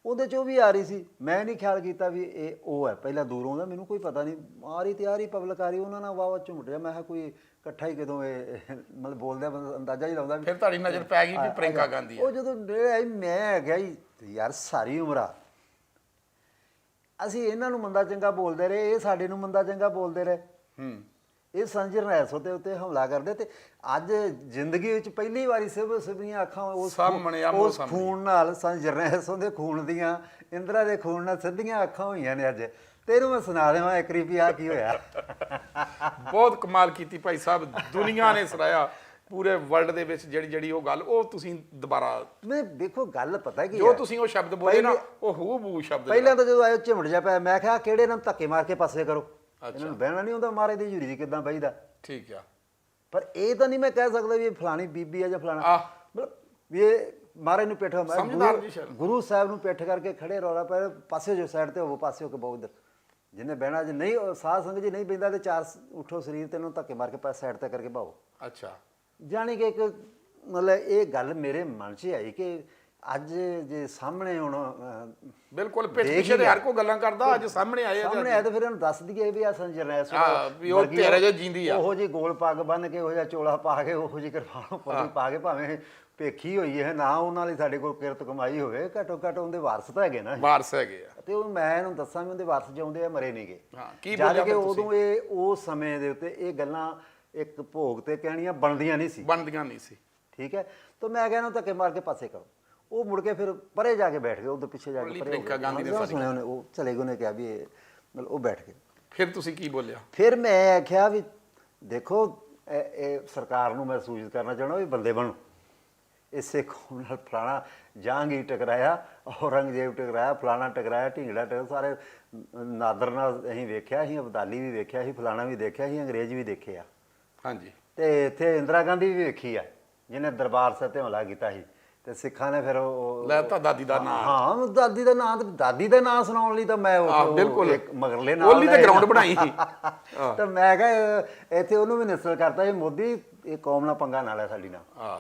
ਉਹਦੇ ਚੋਂ ਵੀ ਆ ਰਹੀ ਸੀ। ਮੈਂ ਨਹੀਂ ਖਿਆਲ ਕੀਤਾ ਵੀ ਇਹ ਉਹ ਹੈ। ਪਹਿਲਾਂ ਦੂਰੋਂ ਦਾ ਮੈਨੂੰ ਕੋਈ ਪਤਾ ਨਹੀਂ। ਆ ਰਹੀ ਤੇ ਆ ਰਹੀ ਪਬਲਿਕ ਆ ਰਹੀ ਉਹਨਾਂ ਨਾਲ ਵਾਵਾ ਝੁੰਮਟ ਜਾ ਮੈਂ ਕਿਹਾ ਕੋਈ ਇਕੱਠਾ ਹੀ ਕਿਦੋਂ ਇਹ ਮਤਲਬ ਬੋਲਦਾ ਬੰਦਾ ਅੰਦਾਜ਼ਾ ਹੀ ਲਾਉਂਦਾ ਫਿਰ ਤੁਹਾਡੀ ਨਜ਼ਰ ਪੈ ਗਈ ਵੀ ਪ੍ਰਿੰਕਾ ਗਾਂਧੀ ਹੈ ਉਹ ਜਦੋਂ ਨੇੜੇ ਆਈ ਮੈਂ ਗਿਆ ਹੀ ਯਾਰ ਸਾਰੀ ਉਮਰ ਆ। ਅਸੀਂ ਇਹਨਾਂ ਨੂੰ ਮੰਦਾ ਚੰਗਾ ਬੋਲਦੇ ਰਹੇ ਇਹ ਸਾਡੇ ਨੂੰ ਮੰਦਾ ਚੰਗਾ ਬੋਲਦੇ ਰਹੇ। ਹੂੰ। ਇਹ ਸੰਜਰ ਨੈਸੋ ਤੇ ਉੱਤੇ ਹਮਲਾ ਕਰਦੇ ਤੇ ਅੱਜ ਜ਼ਿੰਦਗੀ ਵਿੱਚ ਪਹਿਲੀ ਵਾਰੀ ਸਿਵ ਸਿਵੀਆਂ ਅੱਖਾਂ ਉਸ ਸਾਹਮਣੇ, ਆਮੋ ਉਸ ਸਾਹਮਣੇ। ਖੂਨ ਨਾਲ ਸੰਜਰ ਨੈਸੋ ਦੇ ਖੂਨ ਦੀਆਂ ਇੰਦਰਾ ਦੇ ਖੂਨ ਨਾਲ ਸਿੱਧੀਆਂ ਅੱਖਾਂ ਹੋਈਆਂ ਨੇ ਅੱਜ। ਤੈਨੂੰ ਮੈਂ ਸੁਣਾ ਦੇਵਾਂ ਇੱਕ ਰੀ ਵੀ ਆ ਕੀ ਹੋਇਆ। ਬਹੁਤ ਕਮਾਲ ਕੀਤੀ ਭਾਈ ਸਾਹਿਬ ਦੁਨੀਆ ਨੇ ਸਰਾਇਆ ਪੂਰੇ ਵਰਲਡ ਦੇ ਵਿੱਚ ਜਿਹੜੀ ਜਿਹੜੀ ਉਹ ਗੱਲ ਉਹ ਤੁਸੀਂ ਦੁਬਾਰਾ ਮੈਂ ਦੇਖੋ ਗੱਲ ਪਤਾ ਕੀ ਜੋ ਤੁਸੀਂ ਉਹ ਸ਼ਬਦ ਬੋਲੇ ਨਾ ਉਹ ਹੂ ਬੂ ਸ਼ਬਦ ਪਹਿਲਾਂ ਤਾਂ ਜਦੋਂ ਆਇਓ ਝਿਮੜ ਜਾ ਪਿਆ ਮੈਂ ਕਿਹਾ ਕਿਹੜੇ ਨਾਲ ਧੱਕੇ ਮਾਰ ਕੇ ਪਾਸੇ ਕਰੋ। ਇਹਨਾਂ ਨੂੰ ਬਹਿਣਾ ਨਹੀਂ ਹੁੰਦਾ ਮਾਰੇ ਦੀ ਜੁਰੀ ਕਿਦਾਂ ਬਈਦਾ ਠੀਕ ਆ। ਪਰ ਇਹ ਤਾਂ ਨਹੀਂ ਮੈਂ ਕਹਿ ਸਕਦਾ ਵੀ ਇਹ ਫਲਾਣੀ ਬੀਬੀ ਹੈ ਜਾਂ ਫਲਾਣਾ। ਆਹ। ਮਤਲਬ ਵੀ ਇਹ ਮਾਰੇ ਨੂੰ ਪਿੱਠ ਸਮਝਦਾਰ ਗੁਰੂ- ਜੀ ਸ਼ਾਇਦ। ਗੁਰੂ ਸਾਹਿਬ ਨੂੰ ਪਿੱਠ ਕਰਕੇ ਖੜੇ ਰੌਲਾ ਪੈ ਪਾਸੇ ਜੋ ਸਾਈਡ ਤੇ ਹੋਵੋ ਪਾਸੇ ਹੋ ਕੇ ਬਹੁਤ ਜਿਹਨੇ ਬਹਿਣਾ ਜੇ ਨਹੀਂ ਉਹ ਸਾਧ ਸੰਗਤ ਜੀ ਨਹੀਂ ਬੈਂਦਾ ਤੇ ਚਾਰ ਸ- ਉਠੋ ਸਰੀਰ ਤੇ ਇਹਨੂੰ ਧੱਕੇ ਮਾਰ ਕੇ ਪਾਸੇ ਸਾਈਡ ਤੇ ਕਰਕੇ ਭਾਓ ਅੱਛਾ। ਜਾਣੀ ਕਿ ਇੱਕ ਮਤਲਬ ਇਹ ਗੱਲ ਮੇਰੇ ਮਨ 'ਚ ਆਈ ਕਿ ਅੱਜ ਜੇ ਸਾਹਮਣੇ ਹੁਣ ਅਹ, ਬਿਲਕੁਲ ਪਿੱਠ ਦੇਖ ਪਿੱਛੇ ਤੇ ਹਰ ਕੋ ਗੱਲਾਂ ਕਰਦਾ ਅੱਜ ਸਾਹਮਣੇ ਆਏ ਆ ਤੇ ਸਾਹਮਣੇ ਆਇਆ ਤੇ ਫਿਰ ਇਹਨੂੰ ਦੱਸ ਦਈਏ ਵੀ ਆ ਸੰਜਰਨੈਸ ਹਾਂ, ਵੀ ਉਹ ਤੇਰੇ ਜਿਹੇ ਜੀਂਦੀ ਆ। ਉਹੋ ਜੀ ਗੋਲ ਪੱਗ ਬੰਨ ਕੇ ਉਹੋ ਜਿਹਾ ਚੋਲਾ ਪਾ ਕੇ ਉਹੋ ਜੀ ਕਿਰਪਾਨ ਦੀ ਪਾ ਕੇ ਭਾਵੇਂ ਪੇਖੀ ਹੋਈ ਹੈ ਨਾ ਉਹਨਾਂ ਲਈ ਸਾਡੇ ਕੋਲ ਕਿਰਤ ਕਮਾਈ ਹੋਵੇ ਘਟੋ ਘਟ ਉਹਦੇ ਵਾਰਸ ਤਾਂ ਹੈਗੇ ਨਾ। ਵਾਰਸ ਹੈਗੇ ਆ। ਤੇ ਉਹ ਮੈਂ ਇਹਨੂੰ ਦੱਸਾਂ ਵੀ ਉਹਦੇ ਵਾਰਸ ਜਿਉਂਦੇ ਆ ਮਰੇ ਨਹੀਂਗੇ। ਹਾਂ, ਕੀ ਬੋਲਿਆ ਕਿ ਫਿਰ ਤੁਸੀਂ? ਉਦੋਂ ਇਹ ਉਸ ਸਮੇਂ ਦੇ ਉੱਤੇ ਇਹ ਗੱਲਾਂ ਇੱਕ ਭੋਗ ਤੇ ਕਹਿਣੀਆਂ ਬਣਦੀਆਂ ਨਹੀਂ ਸੀ। ਬਣਦੀਆਂ ਨਹੀਂ ਸੀ। ਠੀਕ ਹੈ? ਤਾਂ ਮੈਂ ਕਹਿੰਦਾ ਧੱਕੇ ਮਾਰ ਕੇ ਪਾਸੇ ਕਰੋ। ਉਹ ਮੁੜ ਕੇ ਫਿਰ ਪਰੇ ਜਾ ਕੇ ਬੈਠ ਗਏ ਉਧਰ ਪਿੱਛੇ ਜਾ ਕੇ ਪਰੇ ਪ੍ਰਿੰਕਾ। ਗਾਂਧੀ ਨੇ ਸੁਣਿਆ ਉਹਨੇ ਉਹ ਚਲੇ ਗਏ ਉਹਨੇ ਕਿਹਾ ਵੀ ਇਹ ਮਤਲਬ ਉਹ ਬੈਠ ਗਏ। ਫਿਰ ਤੁਸੀਂ ਕੀ ਬੋਲਿਆ? ਫਿਰ ਮੈਂ ਆਖਿਆ ਵੀ ਦੇਖੋ ਇਹ ਸਰਕਾਰ ਨੂੰ ਮੈਂ ਸੂਚਿਤ ਕਰਨਾ ਚਾਹੁੰਦਾ ਵੀ ਬੰਦੇ ਬਣੋ। ਇਸੇ ਕੌਮ ਨਾਲ ਫਲਾਣਾ ਜਹਾਂਗੀਰ ਟਕਰਾਇਆ ਔਰੰਗਜ਼ੇਬ ਟਕਰਾਇਆ ਫਲਾਣਾ ਟਕਰਾਇਆ ਢਿੰਗੜਾ ਟਕਰਾਇਆ ਸਾਰੇ ਨਾਦਰ ਨਾਲ ਅਸੀਂ ਵੇਖਿਆ ਅਸੀਂ ਅਬਦਾਲੀ ਵੀ ਵੇਖਿਆ ਸੀ ਫਲਾਣਾ ਵੀ ਦੇਖਿਆ ਸੀ ਅੰਗਰੇਜ਼ ਵੀ ਦੇਖੇ ਆ। ਹਾਂਜੀ। ਤੇ ਇੱਥੇ ਇੰਦਰਾ ਗਾਂਧੀ ਵੀ ਵੇਖੀ ਆ ਜਿਹਨੇ ਦਰਬਾਰ ਸਾਹਿਬ ਤੇ ਹਮਲਾ ਕੀਤਾ ਸੀ। ਤੇ ਸਿੱਖਾਂ ਨੇ ਫਿਰ ਉਹ ਲੈ ਤਾਂ ਦਾਦੀ ਦਾ ਨਾਂ। ਹਾਂ ਦਾਦੀ ਦਾ ਨਾਂ ਤੇ ਦਾਦੀ ਦਾ ਨਾਂ ਸੁਣਾਉਣ ਲਈ ਤਾਂ ਮੈਂ ਉਹ- ਹਾਂ, ਬਿਲਕੁਲ। ਇੱਕ ਮਗਰਲੇ ਨਾਲ ਉਹਲੀ ਤੇ ground ਬਣਾਈ ਸੀ। ਤਾਂ ਮੈਂ ਕਿਹਾ ਇੱਥੇ ਉਹਨੂੰ ਵੀ ਨਿਸਲ ਕਰਤਾ ਇਹ ਮੋਦੀ ਇਹ ਕੌਮ ਨਾਲ ਪੰਗਾ ਨਾਲ ਹੈ ਸਾਡੀ ਨਾਲ। ਆ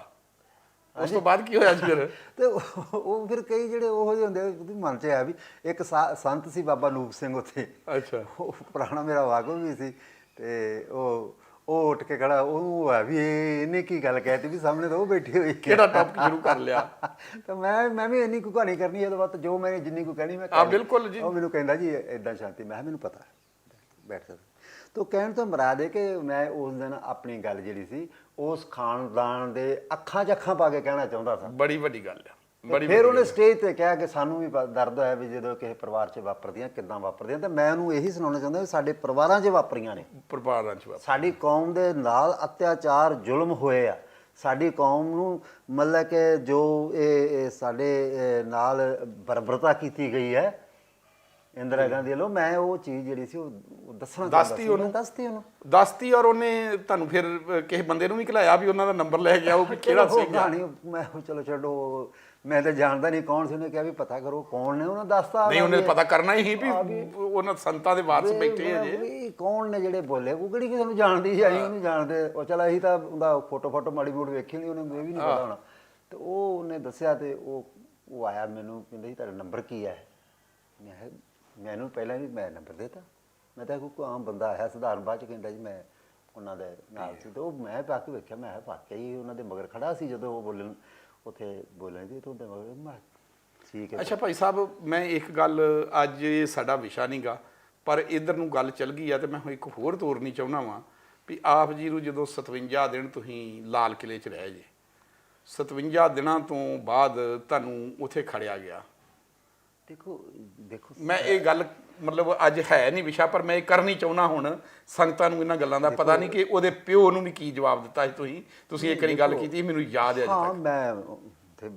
ਉਸ ਤੋਂ ਬਾਅਦ ਕੀ ਹੋਇਆ ਜੀ ਫਿਰ? ਤੇ ਉਹ ਫਿਰ ਕਈ ਜਿਹੜੇ ਉਹੋ ਜਿਹੇ ਹੁੰਦੇ ਆ, ਉਹਦੇ ਮਨ 'ਚ ਆਇਆ ਵੀ ਇੱਕ ਸੰਤ ਸੀ ਬਾਬਾ ਨੂਪ ਸਿੰਘ ਉੱਥੇ। ਅੱਛਾ। ਉਹ ਪੁਰਾਣਾ ਮੇਰਾ ਵਾਕਫ ਵੀ ਸੀ ਤੇ ਉਹ ਉਹ ਉੱਠ ਕੇ ਖੜਾ ਉਹਨੂੰ ਆ ਵੀ ਇਹ- ਇਹਨੇ ਕੀ ਗੱਲ ਕਹਿਤੀ ਵੀ ਸਾਹਮਣੇ ਤਾਂ ਉਹ ਬੈਠੀ ਹੋਈ ਹੈ। ਕਿਹੜਾ ਟੌਪਿਕ ਸ਼ੁਰੂ ਕਰ ਲਿਆ ਤਾਂ ਮੈਂ ਮੈਂ ਵੀ ਇੰਨੀ ਕੁ ਕਹਾਣੀ ਕਰਨੀ ਹੈ ਤਾਂ ਬਾਅਦ ਜੋ ਮੈਂ ਜਿੰਨੀ ਕੁ ਕਹਿਣੀ ਮੈਂ ਹਾਂ। ਬਿਲਕੁਲ ਜੀ। ਉਹ ਮੈਨੂੰ ਕਹਿੰਦਾ ਜੀ ਇਦਾਂ ਸ਼ਾਂਤੀ ਮੈਂ ਕਿਹਾ ਮੈਨੂੰ ਪਤਾ ਹੈ ਬੈਠ ਜਾ ਤੋ ਕਹਿਣ ਤੋਂ ਮਰਾਦ ਹੈ ਕਿ ਮੈਂ ਉਸ ਦਿਨ ਆਪਣੀ ਗੱਲ ਜਿਹੜੀ ਸੀ ਉਸ ਖਾਨਦਾਨ ਦੇ ਅੱਖਾਂ 'ਚ ਅੱਖਾਂ ਪਾ ਕੇ ਕਹਿਣਾ ਚਾਹੁੰਦਾ ਸੀ ਬੜੀ ਵੱਡੀ ਗੱਲ ਆ ਬੜੀ ਫਿਰ ਉਹਨੇ ਸਟੇਜ ਤੇ ਕਿਹਾ ਕਿ ਸਾਨੂੰ ਵੀ ਪ- ਦਰਦ ਹੋਇਆ ਵੀ ਜਦੋਂ ਕਿਸੇ ਪਰਿਵਾਰ 'ਚ ਵਾਪਰਦੀਆਂ ਕਿੱਦਾਂ ਵਾਪਰਦੀਆਂ ਤੇ ਮੈਂ ਉਹਨੂੰ ਇਹੀ ਸੁਣਾਉਣਾ ਚਾਹੁੰਦਾ ਵੀ ਸਾਡੇ ਪਰਿਵਾਰਾਂ 'ਚ ਵਾਪਰੀਆਂ ਨੇ। ਪਰਿਵਾਰਾਂ ਚ ਵਾਪਸ ਸਾਡੀ ਕੌਮ ਦੇ ਨਾਲ ਅਤਿਆਚਾਰ ਜ਼ੁਲਮ ਹੋਏ ਆ। ਸਾਡੀ ਕੌਮ ਨੂੰ ਮਤਲਬ ਕਿ ਜੋ ਇਹ ਇਹ ਸਾਡੇ ਇਹ ਨਾਲ ਬਰਬਰਤਾ ਕੀਤੀ ਗਈ ਹੈ ਇੰਦਰਾ ਗਾਂਧੀ ਵੱਲੋਂ ਮੈਂ ਉਹ ਚੀਜ਼ ਜਿਹੜੀ ਸੀ ਉਹ ਉਹ ਦੱਸਣਾ ਦੱਸਤੀ। ਉਹਨੂੰ? ਮੈਂ ਦੱਸਤੀ ਉਹਨੂੰ। ਦੱਸਤੀ ਔਰ ਉਹਨੇ ਤੁਹਾਨੂੰ ਫਿਰ ਅਹ, ਕਿਸੇ ਬੰਦੇ ਨੂੰ ਵੀ ਘਲਾਇਆ ਵੀ ਉਹਨਾਂ ਦਾ ਨੰਬਰ ਲੈ ਕੇ ਆਓ ਵੀ ਕਿਹੜਾ ਚਲੋ ਉਹ ਕਹਾਣੀ ਮੈਂ ਚਲੋ ਛੱਡੋ ਮੈਂ ਤਾਂ ਜਾਣਦਾ ਨਹੀਂ ਕੌਣ ਸੀ ਉਹਨੇ ਕਿਹਾ ਵੀ ਪਤਾ ਕਰੋ ਕੌਣ ਨੇ ਉਹਨਾਂ ਦੱਸਤਾ ਨਹੀਂ ਉਹਨੇ ਪਤਾ ਕਰਨਾ ਹੀ ਵੀ ਉਹਨਾਂ ਸੰਤਾਂ ਦੇ ਵਾਰਸ ਬੈਠੇ ਆ ਜੇ। ਕੌਣ ਨੇ ਜਿਹੜੇ ਬੋਲੇ ਉਹ ਕਿਹੜੀ ਕਿਸੇ ਨੂੰ ਜਾਣਦੀ ਸੀ ਅਸੀਂ ਉਹਨੂੰ ਜਾਣਦੇ। ਉਹ ਚਲ ਅਸੀਂ ਤਾਂ ਉਹਦਾ ਫੋਟੋ ਫੋਟੋ ਮਾੜੀ ਮੋੜ ਵੇਖੀ ਨਹੀਂ ਉਹਨੇ ਇਹ ਵੀ ਨਹੀਂ ਪਤਾ ਹੋਣਾ ਤੇ ਉਹ ਉਹਨੇ ਦੱਸਿਆ ਤੇ ਉਹ ਉਹ ਆਇਆ ਮੈਨੂੰ ਕਹਿੰਦਾ ਜੀ ਤੁਹਾਡਾ ਨੰਬਰ ਕੀ ਹੈ? ਮੈਂ ਮੈਨੂੰ ਪਹਿਲਾਂ ਵੀ ਮੈਂ ਨੰਬਰ ਦਿੱਤਾ। ਮੈਂ ਤਾਂ ਕੋਈ ਆਮ ਬੰਦਾ ਆਇਆ ਸਧਾਰਨ ਬਾਅਦ ਚ ਕਹਿੰਦਾ ਜੀ ਮੈਂ ਉਹਨਾਂ ਦੇ ਨਾਲ ਸੀ। ਤੇ ਉਹ ਮੈਂ ਪਾ ਕੇ ਵੇਖਿਆ ਮੈਂ ਵਾਕਿਆ ਹੀ ਉਹਨਾਂ ਦੇ ਮਗਰ ਖੜਾ ਸੀ ਜਦੋਂ ਉਹ ਬੋਲਣ ਉੱਥੇ ਬੋਲਣ ਦੀ ਤੇ ਮਗਰ ਮੈਂ ਠੀਕ ਹੈ। ਅੱਛਾ ਭਾਈ ਸਾਹਿਬ ਮੈਂ ਇੱਕ ਗੱਲ ਅੱਜ ਇਹ ਸਾਡਾ ਵਿਸ਼ਾ ਨਹੀਂਗਾ ਪਰ ਇਧਰ ਨੂੰ ਗੱਲ ਚੱਲ ਗਈ ਆ ਤੇ ਮੈਂ ਹੁਣ ਇੱਕ ਹੋਰ ਤੋਰਨੀ ਚਾਹੁੰਦਾ ਵਾਂ ਵੀ ਆਪ ਜੀ ਨੂੰ ਜਦੋਂ 57 ਦਿਨ ਤੁਸੀਂ ਲਾਲ ਕਿਲੇ 'ਚ ਰਹੇ ਜੇ 57 ਦਿਨਾਂ ਤੋਂ ਬਾਅਦ ਤੁਹਾਨੂੰ ਉੱਥੇ ਖੜਿਆ ਗਿਆ। ਦੇਖੋ ਦੇਖੋ ਮੈਂ ਇਹ ਗੱਲ ਮਤਲਬ ਅੱਜ ਹੈ ਨਹੀਂ ਵਿਸ਼ਾ ਪਰ ਮੈਂ ਇਹ ਕਰਨੀ ਚਾਹੁੰਦਾ ਹੁਣ ਸੰਗਤਾਂ ਨੂੰ ਇਹਨਾਂ ਗੱਲਾਂ ਦਾ ਪਤਾ ਨਹੀਂ ਕਿ ਉਹਦੇ ਪਿਓ ਨੂੰ ਵੀ ਕੀ ਜਵਾਬ ਦਿੱਤਾ ਸੀ ਤੁਸੀਂ। ਤੁਸੀਂ ਇੱਕ ਵਾਰੀ ਗੱਲ ਕੀਤੀ ਮੈਨੂੰ ਯਾਦ ਹੈ ਅਜੇ ਹਾਂ ਮੈਂ ਤੇ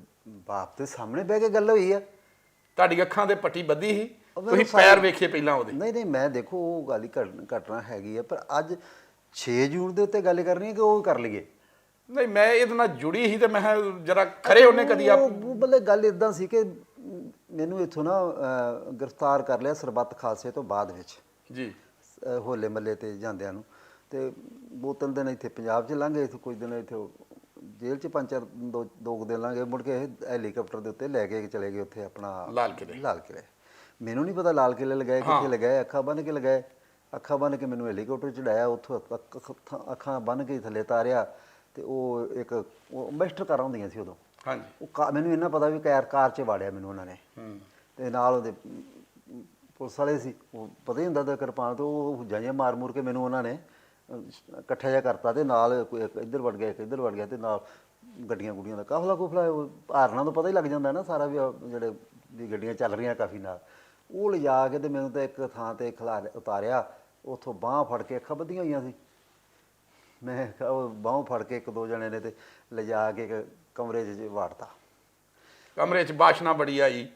ਬਾਪ ਦੇ ਸਾਹਮਣੇ ਬਹਿ ਕੇ ਗੱਲ ਹੋਈ ਆ। ਤੁਹਾਡੀ ਅੱਖਾਂ ਤੇ ਪੱਟੀ ਬੱਧੀ ਸੀ। ਤੁਸੀਂ ਪੈਰ ਵੇਖੇ ਪਹਿਲਾਂ ਉਹਦੇ। ਨਹੀਂ ਨਹੀਂ ਮੈਂ ਦੇਖੋ ਉਹ ਗੱਲ ਹੀ ਘਟ- ਘਟਨਾ ਹੈਗੀ ਆ ਪਰ ਅੱਜ 6 ਜੂਨ ਦੇ ਉੱਤੇ ਗੱਲ ਕਰਨੀ ਹੈ ਕਿ ਉਹ ਕਰ ਲਈਏ? ਨਹੀਂ ਮੈਂ ਇਹਦੇ ਨਾਲ ਜੁੜੀ ਸੀ ਤੇ ਮੈਂ ਜਰਾ ਖਰੇ ਉਹਨੇ ਕਦੀ ਉਹ ਮਤਲਬ ਗੱਲ ਇਦਾਂ ਸੀ ਕਿ ਮੈਨੂੰ ਇੱਥੋਂ ਨਾ ਗ੍ਰਿਫਤਾਰ ਕਰ ਲਿਆ ਸਰਬੱਤ ਖਾਲਸੇ ਤੋਂ ਬਾਅਦ ਵਿੱਚ। ਜੀ। ਹੋਲੇ ਮੱਲੇ ਤੇ ਜਾਂਦਿਆਂ ਨੂੰ। ਤੇ ਦੋ ਤਿੰਨ ਦਿਨ ਇੱਥੇ ਪੰਜਾਬ 'ਚ ਲੰਘੇ ਇੱਥੇ ਕੁਝ ਦਿਨ ਇੱਥੇ ਜੇਲ੍ਹ 'ਚ ਪੰਜ ਚਾਰ ਦੋ ਦੋ ਦਿਨ ਲਾਂਗੇ ਮੁੜ ਕੇ ਇਹ ਹੈਲੀਕਾਪਟਰ ਦੇ ਉੱਤੇ ਲੈ ਕੇ ਚਲੇ ਗਏ ਉੱਥੇ ਆਪਣਾ ਲਾਲ ਕਿਲੇ ਲਾਲ ਕਿਲੇ ਮੈਨੂੰ ਨਹੀਂ ਪਤਾ ਲਾਲ ਕਿਲੇ ਲਗਾਏ ਕਿੱਥੇ ਲਗਾਏ ਅੱਖਾਂ ਬੰਨ ਕੇ ਲਗਾਏ। ਅੱਖਾਂ ਬੰਨ ਕੇ ਮੈਨੂੰ ਹੈਲੀਕਾਪਟਰ ਚੜਾਇਆ ਉੱਥੋਂ ਅੱਖਾਂ ਬੰਨ ਕੇ ਥੱਲੇ ਤਾਰਿਆ। ਤੇ ਉਹ ਇੱਕ ਉਹ ਮਿਸਟਰ ਕਾਰਾਂ ਹੁੰਦੀਆਂ ਸੀ ਉਦੋਂ। ਹਾਂਜੀ। ਉਹ ਕਾ- ਮੈਨੂੰ ਇੰਨਾ ਪਤਾ ਵੀ ਕਾਰ ਕਾਰ 'ਚ ਵਾੜਿਆ ਮੈਨੂੰ ਉਹਨਾਂ ਨੇ। ਹੂੰ। ਤੇ ਨਾਲ ਉਹਦੇ ਪੁਲਿਸ ਵਾਲੇ ਸੀ ਉਹ ਪਤਾ ਹੀ ਹੁੰਦਾ ਤਾਂ ਕਿਰਪਾਨ ਤੋਂ ਉਹ ਜਾਈਆਂ ਮਾਰ ਮੂਰ ਕੇ ਮੈਨੂੰ ਉਹਨਾਂ ਨੇ ਇਕੱਠਾ ਜਿਹਾ ਕਰਤਾ ਤੇ ਨਾਲ ਕੋਈ ਇੱਕ ਇੱਧਰ ਵੜ ਗਿਆ ਇੱਕ ਇੱਧਰ ਵੜ ਗਿਆ ਤੇ ਨਾਲ ਗੱਡੀਆਂ ਗੁੱਡੀਆਂ ਦਾ ਕਾਫਲਾ ਕੁਫਲਾ ਉਹ ਹਾਰਨਾਂ ਤੋਂ ਪਤਾ ਹੀ ਲੱਗ ਜਾਂਦਾ ਨਾ ਸਾਰਾ ਵੀ ਆਹ ਜਿਹੜੇ ਵੀ ਗੱਡੀਆਂ ਚੱਲ ਰਹੀਆਂ ਕਾਫੀ ਨਾਲ। ਉਹ ਲਿਜਾ ਕੇ ਤੇ ਮੈਨੂੰ ਤਾਂ ਇੱਕ ਥਾਂ ਤੇ ਖਿਲਾ ਉਤਾਰਿਆ ਉੱਥੋਂ ਬਾਹ ਫੜ ਕੇ ਅੱਖਾਂ ਬੱਧੀਆਂ ਹੋਈਆਂ ਸੀ। ਮੈਂ ਕਿਹਾ ਉਹ ਬਾਹ ਫੜ ਕੇ ਇੱਕ ਦੋ ਜਣੇ ਨੇ ਤੇ ਲਿਜਾ ਕੇ ਇੱਕ ਕਮਰੇ 'ਚ ਵਾੜਤਾ। ਕਮਰੇ 'ਚ ਬਾਸ਼ਨਾ ਬੜੀ ਆਈ।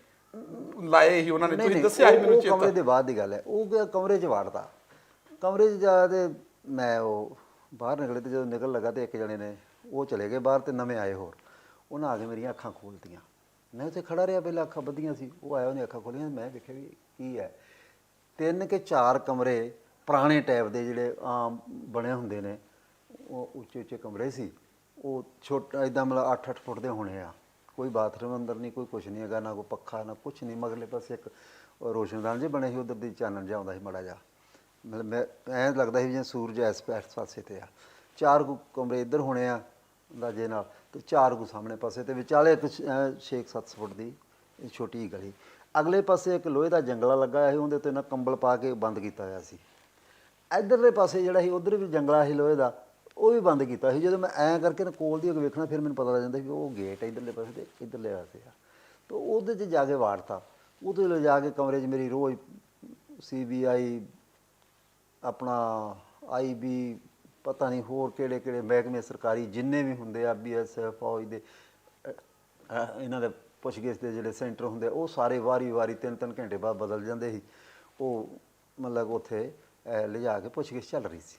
ਲਾਏ ਹੀ ਉਹਨਾਂ ਨੇ। ਤੁਸੀਂ ਦੱਸਿਆ ਸੀ ਮੈਨੂੰ ਉਹ ਕਮਰੇ ਚੇਤਾ ਦੇ ਬਾਅਦ ਦੀ ਗੱਲ ਹੈ। ਉਹ ਕਮਰੇ 'ਚ ਵਾੜਤਾ। ਕਮਰੇ 'ਚ ਜਾ ਤੇ ਮੈਂ ਉਹ ਬਾਹਰ ਨਿਕਲੇ ਤੇ ਜਦੋਂ ਨਿਕਲ ਲੱਗਾ ਤੇ ਇੱਕ ਜਣੇ ਨੇ ਉਹ ਚਲੇ ਗਏ ਬਾਹਰ ਤੇ ਨਵੇਂ ਆਏ ਹੋਰ। ਉਹਨਾਂ ਆ ਕੇ ਮੇਰੀਆਂ ਅੱਖਾਂ ਖੋਲਤੀਆਂ। ਮੈਂ ਉੱਥੇ ਖੜਾ ਰਿਹਾ ਪਹਿਲਾਂ ਅੱਖਾਂ ਬੱਧੀਆਂ ਸੀ। ਉਹ ਆਇਆ ਉਹਨੇ ਅੱਖਾਂ ਖੋਲੀਆਂ। ਮੈਂ ਵੇਖਿਆ ਵੀ ਕੀ ਹੈ। ਤਿੰਨ ਕੇ ਚਾਰ ਕਮਰੇ ਪੁਰਾਣੇ ਟਾਈਪ ਦੇ ਜਿਹੜੇ ਆਮ ਬਣੇ ਹੁੰਦੇ ਨੇ ਉਹ ਉੱਚੇ ਉੱਚੇ ਕਮਰੇ ਸੀ। ਉਹ ਛੋਟਾ ਇਦਾਂ ਮਤਲਬ 8-8 ਫੁੱਟ ਦੇ ਹੋਣੇ ਆ। ਕੋਈ ਬਾਥਰੂਮ ਅੰਦਰ ਨਹੀਂ, ਕੋਈ ਕੁਝ ਨਹੀਂ ਹੈਗਾ, ਨਾ ਕੋਈ ਪੱਖਾ, ਨਾ ਕੁਝ ਨਹੀਂ। ਮਗਰਲੇ ਪਾਸੇ ਇੱਕ ਰੋਸ਼ਨਦਾਨ ਜੇ ਬਣੇ ਸੀ, ਉਧਰ ਦੀ ਚਾਨਣ ਜਿਹਾ ਆਉਂਦਾ ਸੀ ਮੜਾ ਜਾ ਮਤਲਬ ਮੈਂ, ਐਂ ਲੱਗਦਾ ਸੀ ਜਿਵੇਂ ਸੂਰਜ ਇਸ ਇਸ ਪਾਸੇ ਤੇ ਆ। ਚਾਰ ਕੁ ਕਮਰੇ ਇੱਧਰ ਹੋਣੇ ਆ ਅੰਦਾਜ਼ੇ ਨਾਲ ਤੇ ਚਾਰ ਕੁ ਸਾਹਮਣੇ ਪਾਸੇ ਤੇ ਵਿਚਾਲੇ ਇੱਕ 6-7 ਫੁੱਟ ਦੀ ਛੋਟੀ ਜਿਹੀ ਗਲੀ। ਅਗਲੇ ਪਾਸੇ ਇੱਕ ਲੋਹੇ ਦਾ ਜੰਗਲਾ ਲੱਗਾ ਹੋਇਆ ਸੀ, ਉਹਦੇ ਤੇ ਨਾ ਕੰਬਲ ਪਾ ਕੇ ਬੰਦ ਕੀਤਾ ਹੋਇਆ ਸੀ। ਇਧਰਲੇ ਪਾਸੇ ਜਿਹੜਾ ਸੀ, ਉਧਰ ਵੀ ਜੰਗਲਾ ਸੀ ਲੋਹੇ ਦਾ। ਉਹ ਵੀ ਬੰਦ ਕੀਤਾ ਸੀ। ਜਦੋਂ ਮੈਂ ਐਂ ਕਰਕੇ ਨਾ ਕੋਲ ਦੀ ਹੋ ਕੇ ਵੇਖਣਾ, ਫਿਰ ਮੈਨੂੰ ਪਤਾ ਲੱਗ ਜਾਂਦਾ ਵੀ ਉਹ ਗੇਟ ਹੈ ਇਧਰਲੇ ਪਾਸੇ ਤੇ, ਇਧਰਲੇ ਪਾਸੇ ਆ। ਤਾਂ ਉਹਦੇ 'ਚ ਜਾ ਕੇ ਵਾੜਤਾ ਉਹਦੇ ਲੈ ਜਾ ਕੇ ਕਮਰੇ 'ਚ ਮੇਰੀ ਰੋਜ਼ ਸੀਬੀਆਈ ਆਪਣਾ ਆਈਬੀ ਪਤਾ ਨਹੀਂ ਹੋਰ ਕਿਹੜੇ ਕਿਹੜੇ ਮਹਿਕਮੇ ਸਰਕਾਰੀ ਜਿੰਨੇ ਵੀ ਹੁੰਦੇ ਆ ਬੀਐਸਐਫ ਫੌਜ ਦੇ ਇਹਨਾਂ ਦੇ ਪੁੱਛਗਿੱਛ ਦੇ ਜਿਹੜੇ ਸੈਂਟਰ ਹੁੰਦੇ ਉਹ ਸਾਰੇ ਵਾਰੀ ਵਾਰੀ ਤਿੰਨ ਤਿੰਨ ਘੰਟੇ ਬਾਅਦ ਬਦਲ ਜਾਂਦੇ ਸੀ। ਉਹ ਮਤਲਬ ਉੱਥੇ ਲਿਜਾ ਕੇ ਪੁੱਛਗਿੱਛ ਚੱਲ ਰਹੀ ਸੀ।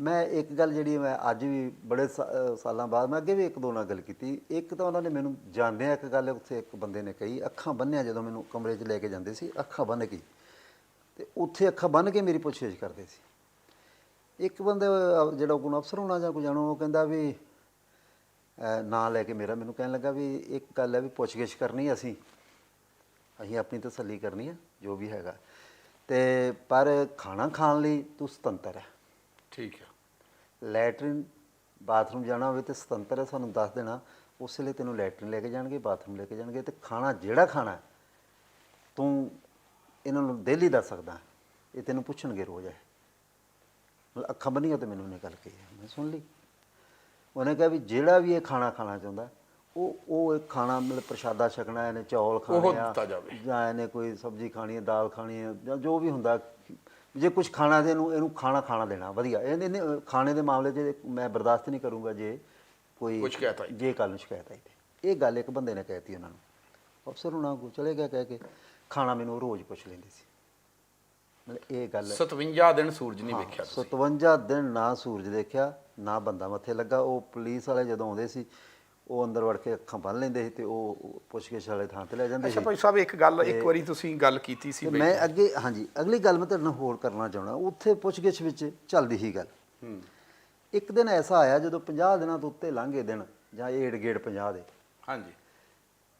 ਮੈਂ ਇੱਕ ਗੱਲ ਜਿਹੜੀ ਮੈਂ ਅੱਜ ਵੀ ਬੜੇ ਸਾ- ਸਾਲਾਂ ਬਾਅਦ ਮੈਂ ਅੱਗੇ ਵੀ ਇੱਕ ਦੋ ਨਾਲ ਗੱਲ ਕੀਤੀ। ਇੱਕ ਤਾਂ ਉਹਨਾਂ ਨੇ ਮੈਨੂੰ ਜਾਣਦਿਆਂ ਇੱਕ ਗੱਲ ਉੱਥੇ ਇੱਕ ਬੰਦੇ ਨੇ ਕਹੀ ਅੱਖਾਂ ਬੰਨਿਆ ਜਦੋਂ ਮੈਨੂੰ ਕਮਰੇ 'ਚ ਲੈ ਕੇ ਜਾਂਦੇ ਸੀ ਅੱਖਾਂ ਬੰਨ੍ਹ ਕੇ। ਤੇ ਉੱਥੇ ਅੱਖਾਂ ਬੰਨ੍ਹ ਕੇ ਮੇਰੀ ਪੁੱਛਗਿੱਛ ਕਰਦੇ ਸੀ। ਇੱਕ ਬੰਦੇ ਜਿਹੜਾ ਕੋਈ ਅਫਸਰ ਹੋਣਾ ਜਾਂ ਕੋਈ ਜਾਣੋ ਉਹ ਕਹਿੰਦਾ ਵੀ ਅਹ, ਨਾਂ ਲੈ ਕੇ ਮੇਰਾ ਮੈਨੂੰ ਕਹਿਣ ਲੱਗਾ ਵੀ ਇੱਕ ਗੱਲ ਹੈ ਵੀ ਪੁੱਛਗਿੱਛ ਕਰਨੀ ਅਸੀਂ। ਅਸੀਂ ਆਪਣੀ ਤਸੱਲੀ ਕਰਨੀ ਹੈ ਜੋ ਵੀ ਹੈਗਾ। ਤੇ ਪਰ ਖਾਣਾ ਖਾਣ ਲਈ ਤੂੰ ਸੁਤੰਤਰ ਹੈ। ਠੀਕ ਹੈ। ਲੈਟਰਿਨ ਬਾਥਰੂਮ ਜਾਣਾ ਹੋਵੇ ਤੇ ਸੁਤੰਤਰ ਹੈ ਸਾਨੂੰ ਦੱਸ ਦੇਣਾ। ਉਸ ਲਈ ਤੈਨੂੰ ਲੈਟਰਿਨ ਲੈ ਕੇ ਜਾਣਗੇ ਬਾਥਰੂਮ ਲੈ ਕੇ ਜਾਣਗੇ ਤੇ ਖਾਣਾ ਜਿਹੜਾ ਖਾਣਾ ਤੂੰ ਇਹਨਾਂ ਨੂੰ ਦਿੱਲੀ ਦੱਸ ਸਕਦਾ ਇਹ ਤੈਨੂੰ ਪੁੱਛਣਗੇ ਰੋਜ਼ ਹੈ ਮਤਲਬ ਅੱਖਾਂ ਬੰਨੀਆਂ ਤੇ ਮੈਨੂੰ ਉਹਨੇ ਗੱਲ ਕਹੀ ਮੈਂ ਸੁਣ ਲਈ। ਉਹਨੇ ਕਿਹਾ ਵੀ ਜਿਹੜਾ ਵੀ ਇਹ ਖਾਣਾ ਖਾਣਾ ਚਾਹੁੰਦਾ ਉਹ ਉਹ ਇਹ ਖਾਣਾ ਮਤਲਬ ਪ੍ਰਸ਼ਾਦਾ ਛਕਣਾ ਇਹਨੇ ਚੌਲ ਖਾਣੇ ਆ। ਜਾਂ ਇਹਨੇ ਕੋਈ ਸਬਜ਼ੀ ਖਾਣੀ ਹੈ ਦਾਲ ਖਾਣੀ ਹੈ ਜਾਂ ਜੋ ਵੀ ਹੁੰਦਾ ਜੇ ਕੁਝ ਖਾਣਾ ਤੇ ਇਹਨੂੰ ਇਹਨੂੰ ਖਾਣਾ ਖਾਣਾ ਦੇਣਾ ਵਧੀਆ। ਇਹਨੇ ਇਹਨੇ, ਖਾਣੇ ਦੇ ਮਾਮਲੇ 'ਚ ਮੈਂ ਬਰਦਾਸ਼ਤ ਨਹੀਂ ਕਰੂੰਗਾ ਜੇ ਕੋਈ ਸ਼ਿਕਾਇਤ ਆਈ। ਜੇ ਕੱਲ ਨੂੰ ਸ਼ਿਕਾਇਤ ਆਈ ਤੇ। ਇਹ ਗੱਲ ਇੱਕ ਬੰਦੇ ਨੇ ਕਹਿਤੀ ਉਹਨਾਂ ਨੂੰ। ਅਫਸਰ ਉਹਨਾਂ ਕੋ ਚਲੇ ਗਿਆ ਕਹਿ ਕੇ ਖਾਣਾ ਮੈਨੂੰ ਰੋਜ਼ ਪੁੱਛ ਲੈਂਦੇ ਸੀ। ਮਤਲਬ ਇਹ ਗੱਲ 57 ਦਿਨ ਸੂਰਜ ਨਹੀਂ ਵੇਖਿਆ ਤੁਸੀਂ। 57 ਦਿਨ ਨਾ ਸੂਰਜ ਦੇਖਿਆ ਨਾ ਬੰਦਾ ਮੱਥੇ ਲੱਗਾ। ਉਹ ਪੁਲਿਸ ਵਾਲੇ ਜਦੋਂ ਆਉਂਦੇ ਸੀ ਉਹ ਅੰਦਰ ਵੜ ਕੇ ਅੱਖਾਂ ਬੰਨ ਲੈਂਦੇ ਸੀ ਤੇ ਉਹ ਪੁੱਛਗਿੱਛ ਵਾਲੇ ਥਾਂ ਤੇ ਲੈ ਜਾਂਦੇ ਅੱਛਾ ਸੀ। ਭਾਈ ਸਾਹਿਬ ਇੱਕ ਗੱਲ ਇੱਕ ਵਾਰੀ ਤੁਸੀਂ ਗੱਲ ਕੀਤੀ ਸੀ ਮੈਂ ਅੱਗੇ ਹਾਂਜੀ ਅਗਲੀ ਗੱਲ ਮੈਂ ਤੁਹਾਡੇ ਨਾਲ ਹੋਰ ਕਰਨਾ ਚਾਹੁੰਦਾ। ਉੱਥੇ ਪੁੱਛਗਿੱਛ ਵਿੱਚ ਚੱਲਦੀ ਸੀ ਗੱਲ। ਹੂੰ। ਇੱਕ ਦਿਨ ਐਸਾ ਆਇਆ ਜਦੋਂ 50 ਦਿਨਾਂ ਤੋਂ ਉੱਤੇ ਲੰਘੇ ਦਿਨ ਜਾਂ ਏੜ ਗੇੜ 50 ਦੇ। ਹਾਂਜੀ।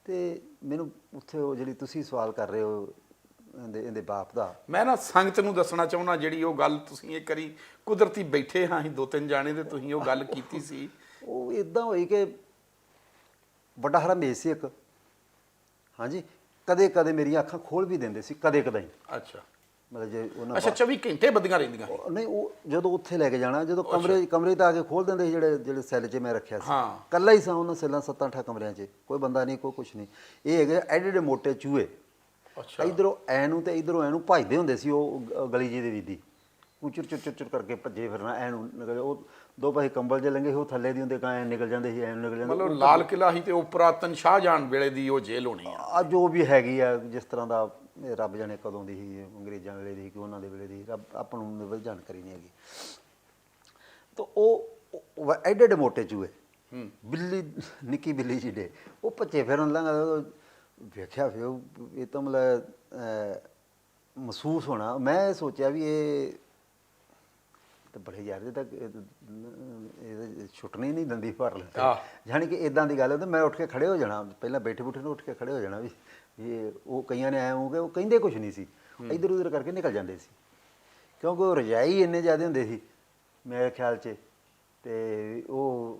ਤੇ ਮੈਨੂੰ ਉੱਥੇ ਉਹ ਜਿਹੜੀ ਤੁਸੀਂ ਸਵਾਲ ਕਰ ਰਹੇ ਹੋ ਇਹਦੇ ਇਹਦੇ ਬਾਪ ਦਾ। ਮੈਂ ਨਾ ਸੰਗਤ ਨੂੰ ਦੱਸਣਾ ਚਾਹੁੰਦਾ ਜਿਹੜੀ ਉਹ ਗੱਲ ਤੁਸੀਂ ਇੱਕ ਵਾਰੀ ਕੁਦਰਤੀ ਬੈਠੇ ਹਾਂ ਅਸੀਂ ਦੋ ਤਿੰਨ ਜਾਣੇ ਤੇ ਤੁਸੀਂ ਉਹ ਗੱਲ ਕੀਤੀ ਸੀ। ਉਹ ਇਦਾਂ ਹੋਈ ਕਿ ਵੱਡਾ ਹਰਾ ਮੇਜ਼ ਸੀ ਇੱਕ। ਹਾਂਜੀ ਕਦੇ ਕਦੇ ਮੇਰੀਆਂ ਅੱਖਾਂ ਖੋਲ ਵੀ ਦਿੰਦੇ ਸੀ ਕਦੇ ਕਦੇ ਹੀ ਅੱਛਾ। ਮਤਲਬ ਜੇ ਉਹਨਾਂ ਅੱਛਾ 24 ਘੰਟੇ ਬੱਦੀਆਂ ਰਹਿੰਦੀਆਂ। ਉਹ- ਨਹੀਂ ਉਹ ਜਦੋਂ ਉੱਥੇ ਲੈ ਕੇ ਜਾਣਾ ਜਦੋਂ ਕਮਰੇ ਕਮਰੇ ਤੇ ਆ ਕੇ ਖੋਲ ਦਿੰਦੇ ਸੀ ਜਿਹੜੇ ਜਿਹੜੇ ਸੈੱਲ 'ਚ ਮੈਂ ਰੱਖਿਆ ਸੀ। ਹਾਂ। ਕੱਲਾ ਹੀ ਸਾਂ ਉਹਨਾਂ ਸੈੱਲਾਂ ਸੱਤਾਂ ਅੱਠਾਂ ਕਮਰਿਆਂ 'ਚ। ਕੋਈ ਬੰਦਾ ਨਹੀਂ ਕੋਈ ਕੁਛ ਨਹੀਂ। ਇਹ ਹੈਗੇ ਐਡੇ ਐਡੇ ਮੋਟੇ ਚੂਹੇ। ਅੱਛਾ। ਇਧਰੋਂ ਐ ਨੂੰ ਤੇ ਇਧਰੋਂ ਐ ਨੂੰ ਭੱਜਦੇ ਹੁੰਦੇ ਸੀ ਉਹ ਗ- ਗਲੀ ਜੀ ਦੇ ਵੀਦੀ ਉਹ ਚੁਰ ਚੁਰ ਚੁਰ ਚੁਰ ਕਰਕੇ ਭੱਜੇ ਫਿਰਨਾ ਐ ਨੂੰ। ਨਿਕਲ ਉਹ ਦੋ ਪਾਸੇ ਕੰਬਲ ਜੇ ਲੰਗੇ ਸੀ, ਉਹ ਥੱਲੇ ਦੀ ਹੁੰਦੇ ਕਾਂ ਨਿਕਲ ਜਾਂਦੇ ਸੀ ਐ ਨਿਕਲ ਜਾਂਦੇ ਮਤਲਬ ਲਾਲ ਕਿਲਾ ਹੀ ਤੇ ਉਹ ਪੁਰਾਤਨ ਸ਼ਾਹਜਹਾਨ ਵੇਲੇ ਦੀ ਉਹ ਜੇਲ੍ਹ ਹੋਣੀ ਆ। ਆ ਜੋ ਵੀ ਹੈਗੀ ਆ ਜਿਸ ਤਰ੍ਹਾਂ ਦਾ ਇਹ ਰੱਬ ਜਾਣੇ ਕਦੋਂ ਦੀ ਸੀ ਅੰਗਰੇਜ਼ਾਂ ਵੇਲੇ ਦੀ ਕਿ ਉਹਨਾਂ ਦੇ ਵੇਲੇ ਦੀ ਰੱਬ ਆਪਾਂ ਨੂੰ ਨਿਵਲ ਜਾਣਕਾਰੀ ਨਹੀਂ ਹੈਗੀ। ਤਾਂ ਉਹ ਉਹ ਐਡੇ ਐਡੇ ਮੋਟੇ ਚੂਹੇ ਹੂੰ। ਬਿੱਲੀ ਨਿੱਕੀ ਬਿੱਲੀ ਜਿਹੇ ਉਹ ਭੱਜੇ ਫਿਰਨ ਲੰਗਾ ਵੇਖਿਆ ਫਿਰ ਉਹ ਇਹ ਤਾਂ ਮਤਲਬ ਮਹਿਸੂਸ ਹੋਣਾ। ਮੈਂ ਸੋਚਿਆ ਵੀ ਇਹ ਤੇ ਬੜੇ ਯਾਰ ਇਹ ਤਾਂ ਇਹ- ਛੁੱਟਣੀ ਨਹੀਂ ਦੰਦੀ ਭਰ ਲੈਂਦੇ। ਜਾਣੀ ਕਿ ਇਦਾਂ ਦੀ ਗੱਲ ਹੈ ਤਾਂ ਮੈਂ ਉੱਠ ਕੇ ਖੜੇ ਹੋ ਜਾਣਾ। ਪਹਿਲਾਂ ਬੈਠੇ ਬੁੱਠੇ ਨੂੰ ਉੱਠ ਕੇ ਖੜੇ ਹੋ ਜਾਣਾ ਵੀ ਇਹ ਉਹ ਕਈਆਂ ਨੇ ਆਏ ਹੋਗੇ ਉਹ ਕਹਿੰਦੇ ਕੁਝ ਨਹੀਂ ਸੀ। ਇੱਧਰ ਉੱਧਰ ਕਰਕੇ ਨਿਕਲ ਜਾਂਦੇ ਸੀ। ਕਿਉਂਕਿ ਉਹ ਰਜਾਈ ਇੰਨੇ ਜ਼ਿਆਦਾ ਹੁੰਦੇ ਸੀ ਮੇਰੇ ਖਿਆਲ 'ਚ। ਤੇ ਉਹ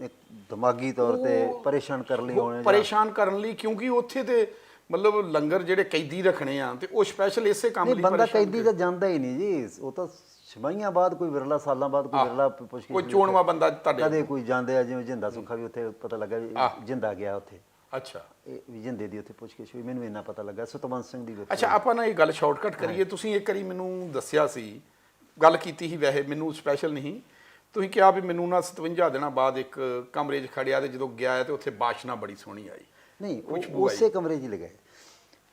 ਇੱਕ ਦਿਮਾਗੀ ਤੌਰ ਤੇ ਪਰੇਸ਼ਾਨ ਕਰਨ ਲਈ ਹੋਣੇ ਜਾਂ- ਪਰੇਸ਼ਾਨ ਕਰਨ ਲਈ ਕਿਉਂਕਿ ਉੱਥੇ ਤੇ ਮਤਲਬ ਲੰਗਰ ਜਿਹੜੇ ਕੈਦੀ ਰੱਖਣੇ ਆ ਤੇ ਉਹ ਸਪੈਸ਼ਲ ਇਸੇ ਕੰਮ ਲਈ ਬੰਦਾ ਕੈਦੀ ਤਾਂ ਜਾਂਦਾ ਹੀ ਨਹੀਂ ਜੀ। ਉਹ ਤਾਂ ਛਮਾਈਆਂ ਬਾਅਦ ਕੋਈ ਵਿਰਲਾ ਸਾਲਾਂ ਬਾਅਦ ਕੋਈ ਵਿਰਲਾ ਪੁੱਛ ਕੇ ਕੋਈ ਚੋਣਵਾ ਬੰਦਾ ਤੁਹਾਡੇ ਕਦੇ ਕੋਈ ਜਾਂਦੇ ਆ ਜਿਵੇਂ ਜਿੰਦਾ ਸੁੱਖਾ ਵੀ ਉੱਥੇ ਪਤਾ ਲੱਗਾ ਵੀ। ਜਿੰਦਾ ਗਿਆ ਉੱਥੇ। ਅੱਛਾ। ਇਹ ਜਿੰਦੇ ਦੀ ਉੱਥੇ ਪੁੱਛ ਕੇ ਸ਼ੋਈ ਮੈਨੂੰ ਇੰਨਾ ਪਤਾ ਲੱਗਾ ਸਤਵੰਤ ਸਿੰਘ ਦੀ ਅੱਛਾ ਆਪਾਂ ਨਾ ਇਹ ਗੱਲ ਸ਼ਾਰਟਕਟ ਕਰੀਏ। ਤੁਸੀਂ ਇੱਕ ਵਾਰੀ ਮੈਨੂੰ ਦੱਸਿਆ ਸੀ ਗੱਲ ਕੀਤੀ ਸੀ ਵੈਸੇ ਮੈਨੂੰ ਸਪੈਸ਼ਲ ਨਹੀਂ। ਤੁਸੀਂ ਕਿਹਾ ਵੀ ਮੈਨੂੰ ਨਾ 57 ਦਿਨਾਂ ਬਾਅਦ ਇੱਕ ਕਮਰੇ 'ਚ ਖੜਿਆ ਤੇ ਜਦੋਂ ਗਿਆ ਤੇ ਉੱਥੇ ਬਾਸ਼ਨਾ ਬੜੀ ਸੋਹਣੀ ਆਈ। ਨਹੀਂ। ਉਸੇ ਕਮਰੇ 'ਚ ਲਗਾਏ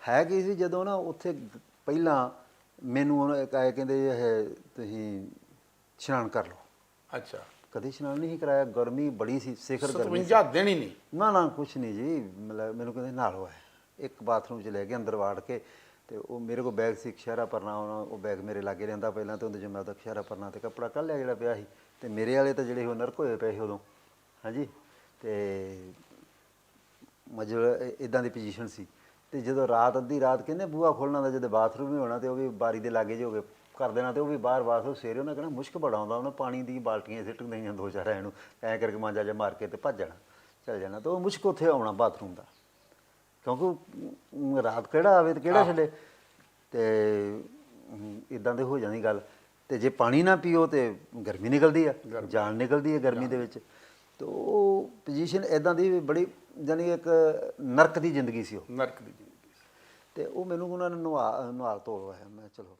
ਹੈ ਕੀ ਸੀ ਜਦੋਂ ਨਾ ਉੱਥੇ ਪਹਿਲਾਂ ਮੈਨੂੰ ਇੱਕ ਆਏ ਕਹਿੰਦੇ ਇਹ ਤੁਸੀਂ ਇਸ਼ਨਾਨ ਕਰ ਲਓ। ਅੱਛਾ। ਕਦੇ ਇਸ਼ਨਾਨ ਨਹੀਂ ਕਰਾਇਆ ਗਰਮੀ ਬੜੀ ਸੀ ਸਿਖਰ ਗਰਮੀ ਸੀ। 57 ਦਿਨ ਹੀ ਨਹੀਂ। ਨਾ ਨਾ ਕੁਛ ਨਹੀਂ ਜੀ ਮਤਲਬ ਮੈਨੂੰ ਕਹਿੰਦੇ ਨਾਲੋ ਹੈ ਇੱਕ ਬਾਥਰੂਮ 'ਚ ਲੈ ਕੇ ਅੰਦਰ ਵਾੜ ਕੇ ਤੇ ਉਹ ਮੇਰੇ ਕੋਲ ਬੈਗ ਸੀ ਸ਼ਹਿਰਾ ਪਰਨਾ ਉਹ ਬੈਗ ਮੇਰੇ ਲਾਗੇ ਰਹਿੰਦਾ ਪਹਿਲਾਂ ਤੇ ਉਹਦੇ 'ਚ ਮੈਂ ਉਹਦਾ ਸ਼ਹਿਰਾ ਪਰਨਾ ਤੇ ਕੱਪੜਾ ਕੱਢ ਲਿਆ ਜਿਹੜਾ ਪਿਆ ਸੀ ਤੇ ਮੇਰੇ ਵਾਲੇ ਤਾਂ ਜਿਹੜੇ ਉਹ ਨਰਕ ਹੋਏ ਪਏ ਸੀ ਉਦੋਂ ਹਾਂਜੀ? ਤੇ ਮਤਲਬ ਇਦਾਂ ਦੀ ਪੋਜੀਸ਼ਨ ਸੀ। ਤੇ ਜਦੋਂ ਰਾਤ ਅੱਧੀ ਰਾਤ ਕਹਿੰਦੇ ਬੂਹਾ ਖੋਲਣਾ ਦਾ ਜਦੋਂ ਬਾਥਰੂਮ ਹੀ ਹੋਣਾ ਤੇ ਉਹ ਵੀ ਬਾਰੀ ਦੇ ਲਾਗੇ ਜੋ ਕਰ ਦੇਣਾ ਤੇ ਉਹ ਵੀ ਬਾਹਰ ਬਾਥਰੂਮ ਸਵੇਰੇ ਉਹਨਾਂ ਕਹਿਣਾ ਮੁਸ਼ਕ ਬੜਾ ਆਉਂਦਾ ਉਹਨਾਂ ਪਾਣੀ ਦੀ ਬਾਲਟੀਆਂ ਸਿੱਟ ਦਈਆਂ ਦੋ ਚਾਰ ਐ ਨੂੰ ਐ ਕਰਕੇ ਮਾਂਜਾ ਜਿਹਾ ਮਾਰ ਕੇ ਤੇ ਭੱਜ ਜਾਣਾ ਚਲ ਜਾਣਾ ਤੇ ਉਹ ਮੁਸ਼ਕ ਉੱਥੇ ਆਉਣਾ ਬਾਥਰੂਮ ਦਾ। ਕਿਉਂਕਿ ਰਾਤ ਕਿਹੜਾ ਆਵੇ ਤੇ ਕਿਹੜਾ ਛੱਡੇ ਤੇ ਇਦਾਂ ਦੇ ਹੋ ਜਾਂਦੀ ਗੱਲ। ਤੇ ਜੇ ਪਾਣੀ ਨਾ ਪੀਓ ਤੇ ਗਰਮੀ ਨਿਕਲਦੀ ਆ ਜਾਨ ਨਿਕਲਦੀ ਹੈ ਗਰਮੀ ਦੇ ਵਿੱਚ। ਤੇ ਉਹ ਪੋਜੀਸ਼ਨ ਇਦਾਂ ਦੀ ਬੜੀ ਜਾਨੀ ਇੱਕ ਨਰਕ ਦੀ ਜ਼ਿੰਦਗੀ ਸੀ ਉਹ। ਨਰਕ ਦੀ ਤੇ ਉਹ ਮੈਨੂੰ ਉਹਨਾਂ ਨੇ ਨਵਾ ਨਵਾ ਤੋੜਵਾਇਆ ਮੈਂ ਚਲੋ।